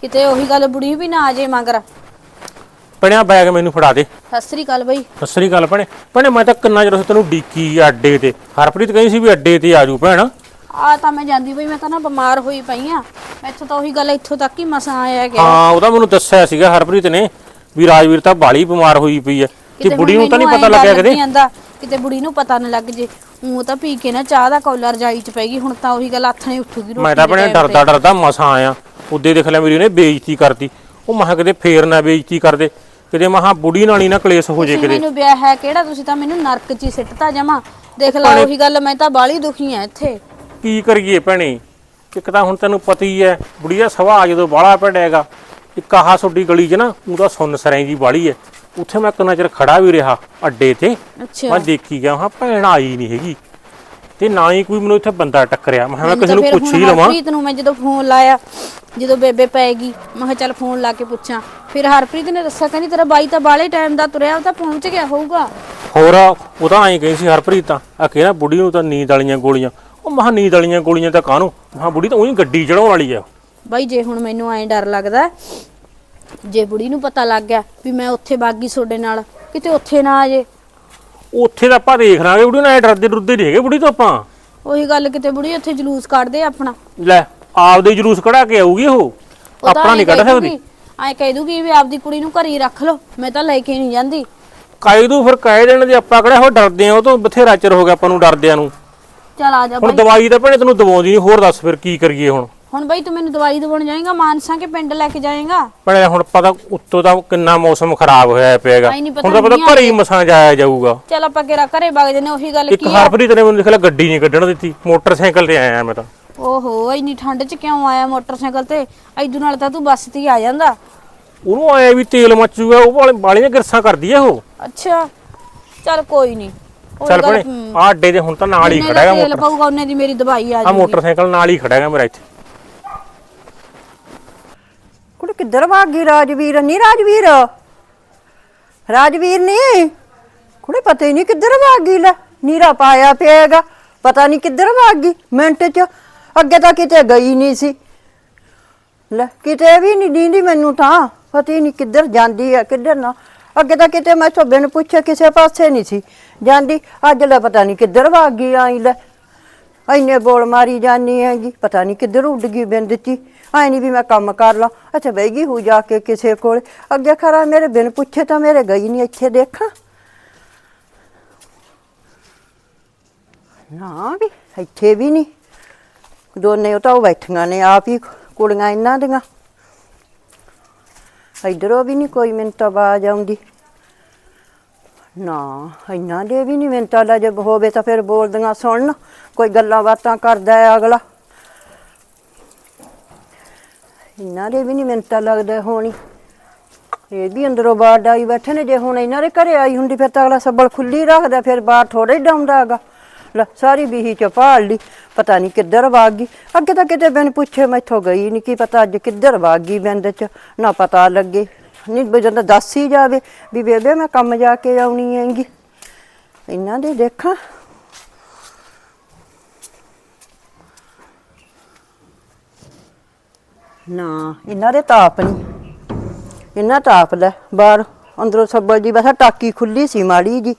ਕਿਤੇ ਉਹੀ ਗੱਲ ਬੁੜੀ ਵੀ ਨਾ ਆ ਜੇ ਮਗਰ। ਭੈਣਿਆ ਬੈਗ ਮੈਨੂੰ ਫੜਾ ਦੇ। ਸਤਿ ਸ੍ਰੀ ਅਕਾਲ ਬਈ। ਸਤਿ ਸ੍ਰੀ ਅਕਾਲ ਭੈਣੇ। ਭੈਣੇ ਮੈਂ ਤਾਂ ਕਿੰਨਾ ਚਿਰ ਤੈਨੂੰ ਡੀਕੀ ਆ ਅੱਡੇ ਤੇ। ਹਰਪ੍ਰੀਤ ਕਹਿੰਦੀ ਸੀ ਵੀ ਅੱਡੇ ਤੇ ਆਜੂ ਭੈਣ। ਆ ਤਾਂ ਮੈਂ ਜਾਂਦੀ ਬਈ ਮੈਂ ਤਾਂ ਨਾ ਬਿਮਾਰ ਹੋਈ ਪਈ ਆ। ਇੱਥੋਂ ਤਾਂ ਉਹੀ ਗੱਲ ਇੱਥੋਂ ਤੱਕ ਹੀ ਮਸਾਂ ਆਇਆ ਗਿਆ ਹਾਂ ਉਹਦਾ ਮੈਨੂੰ ਦੱਸਿਆ ਸੀਗਾ ਹਰਪ੍ਰੀਤ ਨੇ ਵੀ ਰਾਜਵੀਰ ਤਾਂ ਬਾਲੀ ਬਿਮਾਰ ਹੋਈ ਪਈ ਐ ਤੇ ਕਿਤੇ ਬੁੜੀ ਨੂੰ ਤਾਂ ਨਹੀਂ ਮੈਨੂੰ ਪਤਾ ਐਂ ਲੱਗਿਆ ਕਦੇ। ਕਿਤੇ ਬੁੜੀ ਨੂੰ ਪਤਾ ਨਾ ਲੱਗ ਜੇ। ਉਹ ਤਾਂ ਪੀ ਕੇ ਨਾ ਚਾਹ ਦਾ ਕੌਲਾ ਰਜਾਈ ਚ ਪੈ ਗਈ ਹੁਣ ਤਾਂ ਉਹੀ ਗੱਲ ਆਥਣੇ ਉੱਠੂਗੀ ਮੈਂ ਤਾਂ ਆਪਣੇ। ਡਰਦਾ ਡਰਦਾ ਮਸਾਂ ਆਇਆ। ਉੱਦੇ ਦੇਖ ਲਿਆ ਮੇਰੀ ਉਹਨੇ ਬੇਇੱਜ਼ਤੀ ਕਰਤੀ। ਉਹ ਮਹਾ ਕਿਤੇ ਫੇਰ ਨਾ ਬੇਇੱਜ਼ਤੀ ਕਰਦੇ। ਕਿਤੇ ਮਹਾ ਬੁੜੀ ਨਾਲ ਹੀ ਨਾ ਕਲੇਸ਼ ਹੋ ਜੇ ਤੁਸੀਂ ਕਿਤੇ। ਮੈਨੂੰ ਵਿਆਹ ਹੈ ਕਿਹੜਾ? ਤੁਸੀਂ ਤਾਂ ਮੈਨੂੰ ਨਰਕ ਚ ਹੀ ਸਿੱਟਤਾ ਜਮਾ। ਦੇਖ ਲਾ ਉਹੀ ਗੱਲ ਮੈਂ ਤਾਂ ਬਾਲੀ ਦੁਖੀ ਆ ਇੱਥੇ। ਕੀ ਕਰੀਏ ਭੈਣੇ? ਇੱਕ ਤਾਂ ਹੁਣ ਤੈਨੂੰ ਪਤਾ ਹੀ ਐ ਬੁੜੀ ਦਾ ਸੁਭਾਅ ਜਦੋਂ ਬਾਲਾ ਪੜੇਗਾ ਇੱਕ ਆਹ ਤੁਹਾਡੀ ਗਲੀ 'ਚ ਨਾ ਉਹਦਾ ਸੁੰਨ ਸਰਾਂ ਜੀ ਬਾਲੀ ਐ ਉੱਥੇ ਮੈਂ ਕਿੰਨਾ ਚਿਰ ਖੜਾ ਵੀ ਰਿਹਾ ਅੱਡੇ ਤੇ। ਅੱਛਾ। ਮੈਂ ਦੇਖੀ ਗਿਆ ਹਾਂ ਭੈਣ ਆਈ ਨਹੀਂ ਹੈਗੀ। ਤੇ ਨਾ ਹੀ ਕੋਈ ਮੈਨੂੰ ਇੱਥੇ ਬੰਦਾ ਟੱਕਰਿਆ। ਮੈਂ ਕਿਹਾ ਮੈਂ ਕਿਸੇ ਨੂੰ ਪੁੱਛ ਹੀ ਲਵਾਂ। ਹਰਪ੍ਰੀਤ ਨੂੰ ਮੈਂ ਜਦੋਂ ਫੋਨ ਲਾਇਆ ਜਦੋਂ ਬੇਬੇ ਪਏਗੀ ਮੈਂ ਕਿਹਾ ਚੱਲ ਫੋਨ ਲਾ ਕੇ ਪੁੱਛਾਂ। ਫਿਰ ਹਰਪ੍ਰੀਤ ਨੇ ਦੱਸਿਆ ਕਹਿੰਦੀ ਤੇਰਾ ਬਾਈ ਤਾਂ ਬਾਲੇ ਟਾਈਮ ਦਾ ਤੁਰਿਆ ਉਹ ਤਾਂ ਪਹੁੰਚ ਗਿਆ ਹੋਊਗਾ। ਹੋਰ ਉਹ ਤਾਂ ਐਂ ਕਹੀ ਸੀ ਹਰਪ੍ਰੀਤ ਤਾਂ ਆ ਕਿਹਾ ਬੁੜੀ ਨੂੰ ਤਾਂ ਨੀਂਦ ਵਾਲੀਆਂ ਗੋਲੀਆਂ। ਉਹ ਮਹਾ ਨੀਂਦ ਵਾਲੀਆਂ ਗੋਲੀਆਂ ਤਾਂ ਕਾਹਨੂੰ? ਮਹਾ ਬੁੜੀ ਤਾਂ ਉਹੀ ਗੱਡੀ ਚੜਾਉਣ ਵਾਲੀ ਆ। ਬਾਈ ਜੇ ਹੁਣ ਮੈਨੂੰ ਐਂ ਡਰ ਲੱਗਦਾ ਜੇ ਬੁੜੀ ਨੂੰ ਪਤਾ ਲੱਗ ਗਿਆ ਵੀ ਮੈਂ ਉੱਥੇ ਬਾਗੀ ਤੁਹਾਡੇ ਨਾਲ ਕਿਤੇ ਉੱਥੇ ਨਾ ਆ ਜੇ। ਉੱਥੇ ਤਾਂ ਆਪਾਂ ਦੇਖ ਲਾਂਗੇ ਬੁੜੀ ਨੂੰ ਐ ਡਰਦੇ ਡਰਦੇ ਨਹੀਂ ਹੈਗੇ ਬੁੜੀ ਤੋਂ ਆਪਾਂ। ਉਹੀ ਗੱਲ ਕਿਤੇ ਬੁੜੀ ਉੱਥੇ ਜਲੂਸ ਕੱਢਦੇ ਆਪਣਾ। ਲੈ ਆਪਦੇ ਹੀ ਜਲੂਸ ਕਢਾ ਕੇ ਆਊਗੀ ਉਹ। ਆਪਣਾ ਨਹੀਂ ਕੱਢ ਸਕਦੀ। ਐ ਕਹਿ ਦੂਗੀ ਵੀ ਆਪਦੀ ਕੁੜੀ ਨੂੰ ਘਰੀ ਰੱਖ ਲਓ ਮੈਂ ਤਾਂ ਲੈ ਕੇ ਨਹੀਂ ਜਾਂਦੀ। ਕਾਇ ਦੂ ਫਿਰ ਕਹਿ ਦੇਣ ਜੇ ਆਪਾਂ ਕਿਹੜਾ ਉਹ ਡਰਦੇ ਆ ਉਹ ਤੋਂ ਬਥੇਰਾ ਚਿਰ ਹੋ ਗਿਆ ਆਪਾਂ ਨੂੰ ਡਰਦਿਆਂ ਨੂੰ। ਚੱਲ ਆ ਜਾ ਹੁਣ ਬਾਈ। ਦਵਾਈ ਤਾਂ ਭੈਣੇ ਤੈਨੂੰ ਦਵਾਉਂਦੀ ਨੀ ਹੋਰ ਦੱਸ ਫਿਰ ਕੀ ਕਰੀਏ ਹੁਣ। ਹੁਣ ਬਾਈ ਤੂੰ ਮੈਨੂੰ ਦਵਾਈ ਦਵਾਉਣ ਜਾਏਗਾ ਮਾਨਸਾ ਕੇ ਪਿੰਡ ਲੈ ਕੇ ਜਾਏਗਾ? ਭੈਣੇ ਹੁਣ ਪਤਾ ਉੱਤੋਂ ਦਾ ਕਿੰਨਾ ਮੌਸਮ ਖਰਾਬ ਹੋਇਆ ਪਿਆਗਾ। ਆਈ ਨੀ ਪਤਾ ਹੁਣ ਤਾਂ ਪਤਾ ਘਰੇ ਹੀ ਮਸਾਂ ਜਾਇਆ ਜਾਊਗਾ। ਚੱਲ ਆਪਾਂ ਕਿਹੜਾ ਘਰੇ ਵਗ ਜਨੇ ਉਹੀ ਗੱਲ ਇੱਕ ਕੀ ਆ? ਹਰਪ੍ਰੀਤ ਨੇ ਮੈਨੂੰ ਦੇਖਿਆ ਗੱਡੀ ਨਹੀਂ ਕੱਢਣ ਦਿੱਤੀ ਮੋਟਰਸਾਈਕਲ ਤੇ ਆਇਆ ਮੈਂ ਤਾਂ। ਓਹੋ ਇੰਨੀ ਠੰਡ 'ਚ ਕਿਉਂ ਆਇਆ ਮੋਟਰਸਾਈਕਲ ਤੇ? ਐਦੂ ਨਾਲ ਤਾਂ ਤੂੰ ਬੱਸ ਤੇ ਹੀ ਆ ਜਾਂਦਾ। ਉਹਨੂੰ ਆਇਆ ਵੀ ਤੇਲ ਮੱਚੂਗਾ ਉਹ ਵਾਲੇ ਬਾਲੀਆਂ ਗਿਰਸਾਂ ਕਰਦੀ ਆ ਉਹ। ਅੱਛਾ ਚੱਲ ਕੋਈ ਨਹੀਂ ਚੱਲ ਭੈਣੇ ਆਹ ਅੱਡੇ ਦੇ ਹੁਣ ਤਾਂ ਨਾਲ ਹੀ ਖੜਾ ਹੈਗਾ ਤੇਲ ਮੋਟਰ ਪਊਗਾ ਉਹਨੇ ਦੀ ਮੇਰੀ ਦਵਾਈ ਆ ਆ ਜਾਊਗੀ। ਮੋਟਰਸਾਈਕਲ ਨਾਲ ਹੀ ਖੜਾ ਹੈਗਾ ਮੇਰਾ ਇੱਥੇ। ਕੁੜੇ ਕਿੱਧਰ ਭੱਗ ਰਾਜਵੀਰ? ਨਹੀਂ ਰਾਜਵੀਰ? ਰਾਜਵੀਰ ਨਹੀਂ ਕੁੜੇ, ਪਤਾ ਹੀ ਨਹੀਂ ਕਿੱਧਰ ਭੱਗ ਲੈ। ਨੀਰਾ ਪਾਇਆ ਪਿਆਗਾ, ਪਤਾ ਨਹੀਂ ਕਿੱਧਰ ਭੱਗ ਮਿੰਟ ਚ ਅੱਗੇ ਤਾਂ ਕਿਤੇ ਗਈ ਨਹੀਂ ਸੀ। ਲੈ, ਕਿਤੇ ਵੀ ਨਹੀਂ ਦੀਂਦੀ ਮੈਨੂੰ ਤਾਂ। ਪਤਾ ਹੀ ਨਹੀਂ ਕਿੱਧਰ ਜਾਂਦੀ ਹੈ ਕਿੱਧਰ ਨਾ। ਅੱਗੇ ਤਾਂ ਕਿਤੇ ਮੈਂ ਸੋਬੇ ਨੂੰ ਪੁੱਛਿਆ, ਕਿਸੇ ਪਾਸੇ ਨਹੀਂ ਸੀ ਜਾਂਦੀ। ਅੱਜ ਲੈ ਪਤਾ ਨਹੀਂ ਕਿੱਧਰ ਭੱਗ ਆਈ ਲੈ। ਐਨੇ ਬੋਲ ਮਾਰੀ ਜਾਨੀ ਹੈਗੀ, ਪਤਾ ਨਹੀਂ ਕਿੱਧਰ ਉੱਡ ਗਈ ਬਿੰਦ ਚ। ਐ ਨਹੀਂ ਵੀ ਮੈਂ ਕੰਮ ਕਰ ਲਾਂ। ਅੱਛਾ, ਬਹਿ ਗਈ ਹੋ ਜਾ ਕੇ ਕਿਸੇ ਕੋਲ। ਅੱਗੇ ਖਰਾ ਮੇਰੇ ਬਿਨ ਪੁੱਛੇ ਤਾਂ ਮੇਰੇ ਗਈ ਨਹੀਂ ਇੱਥੇ ਦੇਖਾਂ। ਨਾ ਵੀ ਇੱਥੇ ਵੀ ਨਹੀਂ ਦੋਨੇ ਉਹ ਤਾਂ ਉਹ ਬੈਠੀਆਂ ਨੇ, ਆਪ ਹੀ ਕੁੜੀਆਂ ਇਹਨਾਂ ਦੀਆਂ। ਇਧਰੋਂ ਵੀ ਨਹੀਂ ਕੋਈ ਮਿੰਟ ਆਵਾਜ਼ ਆਉਂਦੀ। ਨਾ, ਇਹਨਾਂ ਦੇ ਵੀ ਨਹੀਂ ਮਿੰਟ ਲਾ ਜੇ ਹੋਵੇ ਤਾਂ ਫਿਰ ਬੋਲਦੀਆਂ ਸੁਣਨ। ਕੋਈ ਗੱਲਾਂ ਬਾਤਾਂ ਕਰਦਾ ਹੈ ਅਗਲਾ। ਇਹਨਾਂ ਦੇ ਵੀ ਨਹੀਂ ਮਿੰਟ ਲੱਗਦਾ ਹੋਣੀ। ਇਹ ਵੀ ਅੰਦਰੋਂ ਬਾਹਰ ਡਾਈ ਬੈਠੇ ਨੇ, ਜੇ ਹੁਣ ਇਹਨਾਂ ਦੇ ਘਰੇ ਆਈ ਹੁੰਦੀ ਫਿਰ ਤਾਂ ਅਗਲਾ ਸੱਬਲ ਖੁੱਲੀ ਰੱਖਦਾ, ਫਿਰ ਬਾਹਰ ਥੋੜਾ ਹੀ ਡਾਉਂਦਾ ਹੈਗਾ। ਲੈ, ਸਾਰੀ ਬੀਹੀ ਚ ਭਾਲ ਲਈ, ਪਤਾ ਨਹੀਂ ਕਿੱਧਰ ਵਗ ਗਈ। ਅੱਗੇ ਤਾਂ ਕਿਤੇ ਬਿਨ ਪੁੱਛੇ ਮੈਥੋਂ ਗਈ ਨਹੀਂ ਕੀ ਪਤਾ ਅੱਜ ਕਿੱਧਰ ਵਗ ਗਈ ਬਿੰਦ ਚ, ਨਾ ਪਤਾ ਲੱਗੇ। ਨਹੀਂ ਬਜੰਦਾ ਦੱਸ ਹੀ ਜਾਵੇ ਵੀ ਬੇਬੇ ਮੈਂ ਕੰਮ ਜਾ ਕੇ ਆਉਣੀ ਹੈਗੀ। ਇਹਨਾਂ ਦੇ ਦੇਖਾਂ। ਨਾ, ਇਹਨਾਂ ਦੇ ਤਾਪ ਨਹੀਂ ਇਹਨਾਂ ਤਾਪ ਲੈ, ਬਾਹਰ ਅੰਦਰੋਂ ਸੱਬਲ ਦੀ ਬਸ ਆਹ ਟਾਕੀ ਖੁੱਲੀ ਸੀ ਮਾੜੀ ਜੀ।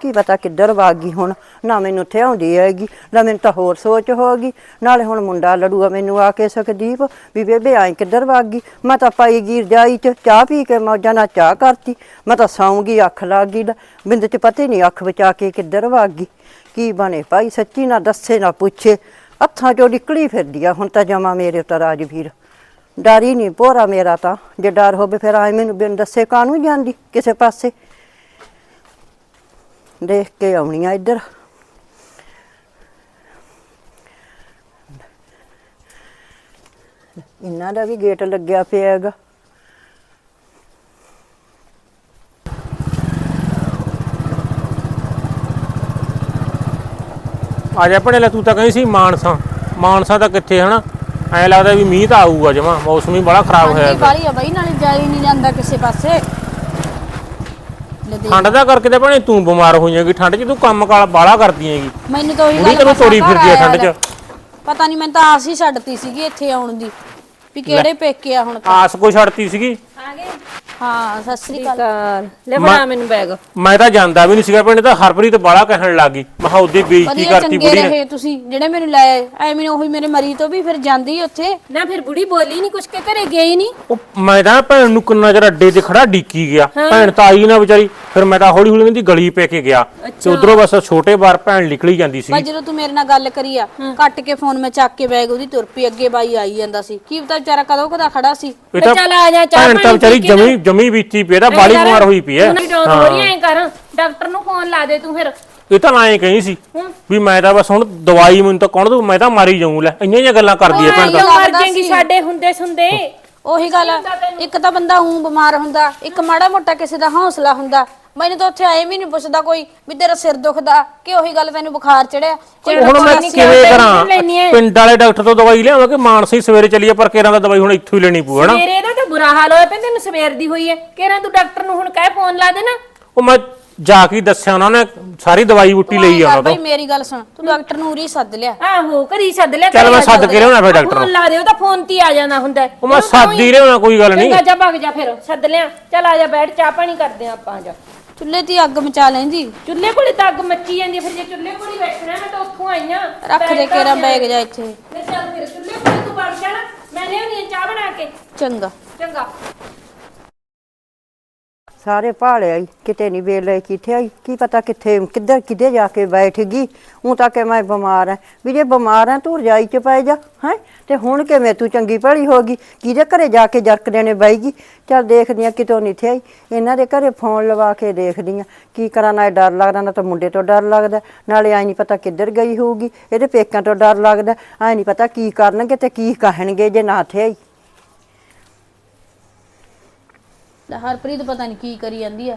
ਕੀ ਪਤਾ ਕਿੱਧਰ ਵਗ ਗਈ ਹੁਣ, ਨਾ ਮੈਨੂੰ ਉੱਥੇ ਆਉਂਦੀ ਹੈਗੀ, ਨਾ ਮੈਨੂੰ ਤਾਂ ਹੋਰ ਸੋਚ ਹੋ ਗਈ। ਨਾਲੇ ਹੁਣ ਮੁੰਡਾ ਲੜੂਗਾ ਮੈਨੂੰ ਆ ਕੇ ਸਕਦੀਪ ਵੀ ਬੇਬੇ ਆਈ ਕਿੱਧਰ ਵਗ ਗਈ? ਮੈਂ ਤਾਂ ਪਾਈ ਗੀਰ ਜਾਈ ਚ, ਚਾਹ ਪੀ ਕੇ ਮੌਜਾਂ ਨਾਲ ਚਾਹ ਕਰਤੀ। ਮੈਂ ਤਾਂ ਸੌਂਗੀ ਅੱਖ ਲੱਗ ਗਈ। ਲੈ। ਬਿੰਦ ਚ ਪਤਾ ਹੀ ਨਹੀਂ ਅੱਖ ਬਚਾ ਕੇ ਕਿੱਧਰ ਵਗ ਗਈ। ਕੀ ਬਣੇ ਭਾਈ, ਸੱਚੀ ਨਾ ਦੱਸੇ ਨਾ ਪੁੱਛੇ। ਹੱਥਾਂ ਚੋਂ ਨਿਕਲੀ ਫਿਰਦੀ ਆ, ਹੁਣ ਤਾਂ ਜਮਾ ਮੇਰੇ ਉੱਤੇ ਰਾਜਵੀਰ। ਡਰ ਹੀ ਨਹੀਂ ਭੋਰਾ ਮੇਰਾ ਤਾਂ। ਜੇ ਡਰ ਹੋਵੇ ਫਿਰ ਆਏ ਮੈਨੂੰ ਬਿਨ ਦੱਸੇ ਕਾਹਨੂੰ ਜਾਂਦੀ ਕਿਸੇ ਪਾਸੇ। ਦੇਖ ਕੇ ਆਉਣੀ ਆ ਇੱਧਰ। ਇਹਨਾਂ ਦਾ ਵੀ ਗੇਟ ਲੱਗਿਆ ਪਿਆ ਹੈਗਾ। ਆ ਜਾ ਭੈਣੇ ਲੈ ਤੂੰ ਤਾਂ ਕਹੀ ਸੀ ਮਾਨਸਾ। ਮਾਨਸਾ ਤਾਂ ਕਿੱਥੇ ਹਨਾ? ਐ ਲੱਗਦਾ ਵੀ ਮੀਂਹ ਤਾਂ ਆਊਗਾ ਜਮਾ ਮੌਸਮ ਹੀ ਬੜਾ ਖਰਾਬ ਹੋਇਆ ਪਿਆ। ਵਾਲੀ ਆ ਬਾਈ ਨਾਲੇ ਜਾਈ ਨਹੀਂ ਜਾਂਦਾ ਕਿਸੇ ਪਾਸੇ। ਲੈ ਦੇਖ, ਠੰਡ ਦਾ ਕਰਕੇ ਤਾਂ ਭੈਣੇ ਤੂੰ ਬਿਮਾਰ ਹੋ ਜਾਏਗੀ ਠੰਡ 'ਚ ਤੂੰ ਕੰਮ ਕਾਲ ਬਾਲਾ ਕਰਦੀ ਹੈਗੀ। ਮੈਨੂੰ ਤਾਂ ਉਹੀ ਗੱਲ ਤੈਨੂੰ ਤੋਰੀ ਫਿਰਦੀ ਆ ਠੰਡ 'ਚ। ਪਤਾ ਨਹੀਂ ਮੈਂ ਤਾਂ ਆਸ ਹੀ ਛੱਡਤੀ ਸੀਗੀ ਇੱਥੇ ਆਉਣ ਦੀ ਵੀ ਕਿਹੜੇ ਪੇਕੇ ਆ ਹੁਣ ਆਸ ਕੋਈ ਛੱਡਤੀ ਸੀਗੀ? ਹਾਂ ਸਤਿ ਸ੍ਰੀ ਅਕਾਲ। ਲੈ ਫੜਾ ਮੈਨੂੰ ਬੈਗ ਮੈਂ ਤਾਂ ਜਾਂਦਾ ਵੀ ਨਹੀਂ ਸੀਗਾ ਭੈਣੇ ਤਾਂ ਹਰਪ੍ਰੀਤ ਬਾਲਾ ਕਹਿਣ ਲੱਗੀ ਮੈਂ ਕਿਹਾ ਉਹਦੀ ਬੇਇੱਜ਼ਤੀ ਵਧੀਆ ਕਰਤੀ ਚੰਗੇ ਬੁੜੀ ਨੇ। ਰਹੇ ਤੁਸੀਂ ਜਿਹੜੇ ਮੈਨੂੰ ਲੈ ਆਏ ਐਵੇਂ ਉਹੀ ਮੇਰੇ ਮਰੀ ਤੋਂ ਵੀ ਫਿਰ ਜਾਂਦੀ ਉੱਥੇ। ਨਾ ਫਿਰ ਬੁੜੀ ਬੋਲੀ ਨਹੀਂ ਕੁਛ ਕਿ ਘਰੇ ਗਈ ਨਹੀਂ ਉਹ ਮੈਂ ਤਾਂ ਭੈਣ ਨੂੰ ਕਿੰਨਾ ਚਿਰ ਅੱਡੇ ਤੇ ਖੜਾ ਡੀਕੀ ਗਿਆ। ਭੈਣ ਤਾਂ ਆਈ ਨਾ ਵਿਚਾਰੀ ਫਿਰ ਮੈਂ ਤਾਂ ਹੌਲੀ ਹੌਲੀ ਉਹਦੀ ਗਲੀ ਪੈ ਕੇ ਗਿਆ। ਤੇ ਉਧਰੋਂ ਬਸ ਛੋਟੇ ਬਾਰ ਭੈਣ ਨਿਕਲੀ ਜਾਂਦੀ ਸੀ। ਜਦੋਂ ਤੂੰ ਮੇਰੇ ਨਾਲ ਗੱਲ ਕਰੀ ਆ ਕੱਟ ਕੇ ਫੋਨ ਮੈਂ ਚੱਕ ਕੇ ਬੈਗ ਉਹਦੀ ਤੁਰ ਪਈ ਅੱਗੇ ਬਾਈ ਆਈ ਜਾਂਦਾ ਸੀ। ਕੀ ਪਤਾ ਵਿਚਾਰਾ ਕਦੋਂ ਕਦਾ ਖੜਾ ਸੀ। ਇਹ ਤਾਂ ਚੱਲ ਆ ਜਾ, ਚਾਹ ਭੈਣ ਤਾਂ ਪਾਣੀ ਵਿਚਾਰੀ ਪੀ ਕੇ ਜਮੀ ਜਮੀ ਬੀਤੀ ਪਈ ਤਾਂ ਬਾਲੀ ਬਿਮਾਰ ਹੋਈ ਪਈ ਹੋ। ਰਹੀ ਐ ਕਰ ਡਾਕਟਰ ਨੂੰ ਫੋਨ ਲਾ ਦੇ ਤੂੰ ਫਿਰ। ਇਹ ਤਾਂ ਐਂ ਕਹੀ ਸੀ ਵੀ ਮੈਂ ਤਾਂ ਬਸ ਹੁਣ ਦਵਾਈ ਮੈਨੂੰ ਤਾਂ ਕੌਣ ਦੂ ਮੈਂ ਤਾਂ ਮਾਰੀ ਜਾਊਂ ਲੈ। ਇੰਨੀਆਂ ਜਿਹੀਆਂ ਗੱਲਾਂ ਕਰਦੀ ਐ ਭੈਣ ਤਾਂ। ਕਿਉਂ ਮਰ ਲੱਗਦਾ ਜਾਏਗੀ ਸੀ। ਸਾਡੇ ਹੁੰਦੇ ਸੁੰਦੇ। ਉਹੀ ਗੱਲ ਆ, ਇੱਕ ਤਾਂ ਬੰਦਾ ਉਂ ਬਿਮਾਰ ਹੁੰਦਾ ਇੱਕ ਮਾੜਾ ਮੋਟਾ ਕਿਸੇ ਦਾ ਹੌਸਲਾ ਹੁੰਦਾ। ਮੈਨੂੰ ਤਾਂ ਉੱਥੇ ਆਏ ਵੀ ਨਹੀਂ ਪੁੱਛਦਾ ਕੋਈ ਵੀ ਤੇਰਾ ਸਿਰ ਦੁਖਦਾ ਕਿ ਉਹੀ ਗੱਲ ਤੈਨੂੰ ਬੁਖਾਰ ਚੜਿਆ। ਕੋਈ ਹੁਣ ਮੈਂ ਕਿਵੇਂ ਕਰਾਂ। ਪਿੰਡ ਵਾਲੇ ਡਾਕਟਰ ਤੋਂ ਦਵਾਈ ਲਿਆਵਾਂ ਕਿ ਮਾਨਸਾ ਹੀ ਸਵੇਰੇ ਚੱਲੀਏ ਪਰ ਕੇਰਾਂ ਦਾ ਦਵਾਈ ਹੁਣ ਇੱਥੋਂ ਹੀ ਲੈਣੀ ਪਊ ਹਨਾ? ਮੇਰੇ ਇਹਦਾ ਤਾਂ ਬੁਰਾ ਹਾਲ ਹੋਇਆ ਪਿਆ ਤੈਨੂੰ ਸਵੇਰ ਦੀ ਹੋਈ ਐ। ਕਿਹੜਾ ਤੂੰ ਡਾਕਟਰ ਨੂੰ ਹੁਣ ਕਹਿ ਫੋਨ ਲਾ ਦੇ ਨਾ ਉਹ ਮੈਂ ਜਾ ਕੇ ਹੀ ਦੱਸਿਆ ਉਹਨਾਂ ਨੇ ਸਾਰੀ ਦਵਾਈ ਬੂਟੀ ਲਈ ਆ ਉਹਨਾਂ ਭਾਈ ਤੋਂ। ਮੇਰੀ ਗੱਲ ਸੁਣ ਤੂੰ ਡਾਕਟਰ ਨੂੰ ਉਰੀ ਸੱਦ ਲਿਆ। ਆਹੋ ਘਰੀ ਸੱਦ ਲਿਆ ਚੱਲ ਮੈਂ ਆ ਸੱਦ। ਕੇ ਲਿਆਉਣਾ ਫਿਰ ਡਾਕਟਰ ਨੂੰ। ਫੋਨ ਲਾ ਦੇ ਉਹ ਤਾਂ ਫੋਨ ਤੇ ਹੀ ਆ ਜਾਣਾ ਹੁੰਦਾ। ਹੈ। ਉਹ ਮੈਂ ਉਹਨੂੰ ਸੱਦ ਹੀ ਰਿਹਾ ਕੋਈ ਗੱਲ ਨਹੀਂ। ਚੰਗਾ ਜਾ ਭੱਗ ਜਾ ਫਿਰ ਸੱਦ ਲਿਆ। ਚੱਲ ਆ ਜਾ ਬੈਠ ਚਾਹ ਪਾਣੀ ਕਰਦੇ ਆ ਆਪਾਂ ਆ ਜਾ। ਚੁੱਲ੍ਹੇ ਤੇ ਹੀ ਅੱਗ ਮਚਾ ਲੈਂਦੀ। ਚੁੱਲ੍ਹੇ ਕੋਲੇ ਤਾਂ ਅੱਗ ਮੱਚੀ ਜਾਂਦੀ ਹੈ, ਫਿਰ ਜੇ ਚੁੱਲ੍ਹੇ ਕੋਲੇ ਬੈਠਣਾ ਮੈਂ ਤਾਂ ਉੱਥੋਂ ਆਈ ਆਂ। ਰੱਖ ਦੇ ਕੇਰਾ। ਬੈਗ ਜਾ ਇੱਥੇ। ਚੱਲ ਫਿਰ ਚੁੱਲ੍ਹੇ ਕੋਲੇ ਤੂੰ ਬੈਠ ਜਾ ਨਾ। ਮੈਂ ਲਿਆਉਣੀ ਆ ਚਾਹ ਬਣਾ ਕੇ। ਚੰਗਾ। ਚੰਗਾ। ਸਾਰੇ ਭਾਲੇ ਆਈ, ਕਿਤੇ ਨਹੀਂ ਵੇਲੇ ਕਿੱਥੇ ਆਈ, ਕੀ ਪਤਾ ਕਿੱਥੇ, ਕਿੱਧਰ, ਕਿੱਧੇ ਜਾ ਕੇ ਬੈਠ ਗਈ। ਉਹ ਤਾਂ ਕਿ ਮੈਂ ਬਿਮਾਰ ਹਾਂ ਵੀ ਜੇ ਬਿਮਾਰ ਹਾਂ ਤੂੰ ਰਜਾਈ ਚ ਪੈ ਜਾ, ਹੈ? ਤੇ ਹੁਣ ਕਿਵੇਂ ਤੂੰ ਚੰਗੀ ਭਲੀ ਹੋ ਗਈ? ਕਿਹਦੇ ਘਰੇ ਜਾ ਕੇ ਜਰਕ ਦੇਣੇ ਬੈਗੀ ਚੱਲ ਦੇਖਦੀ ਆ ਕਿਤੋਂ ਨਹੀਂ ਥੇ ਇਹਨਾਂ ਦੇ ਘਰੇ ਫੋਨ ਲਵਾ ਕੇ ਦੇਖਦੀ ਆ। ਕੀ ਕਰਾਂ, ਨਾ ਡਰ ਲੱਗਦਾ, ਨਾ ਤਾਂ ਮੁੰਡੇ ਤੋਂ ਡਰ ਲੱਗਦਾ। ਨਾਲੇ ਆਈ ਨਹੀਂ ਪਤਾ ਕਿੱਧਰ ਗਈ ਹੋਊਗੀ। ਇਹਦੇ ਪੇਕਿਆਂ ਤੋਂ ਡਰ ਲੱਗਦਾ। ਆਈ ਨਹੀਂ ਪਤਾ ਕੀ ਕਰਨਗੇ ਤੇ ਕੀ ਕਹਿਣਗੇ ਜੇ ਨਾ ਥੇ ਆਈ ਲੈ, ਹਰਪ੍ਰੀਤ ਪਤਾ ਨਹੀਂ ਕੀ ਕਰੀ ਜਾਂਦੀ ਆ।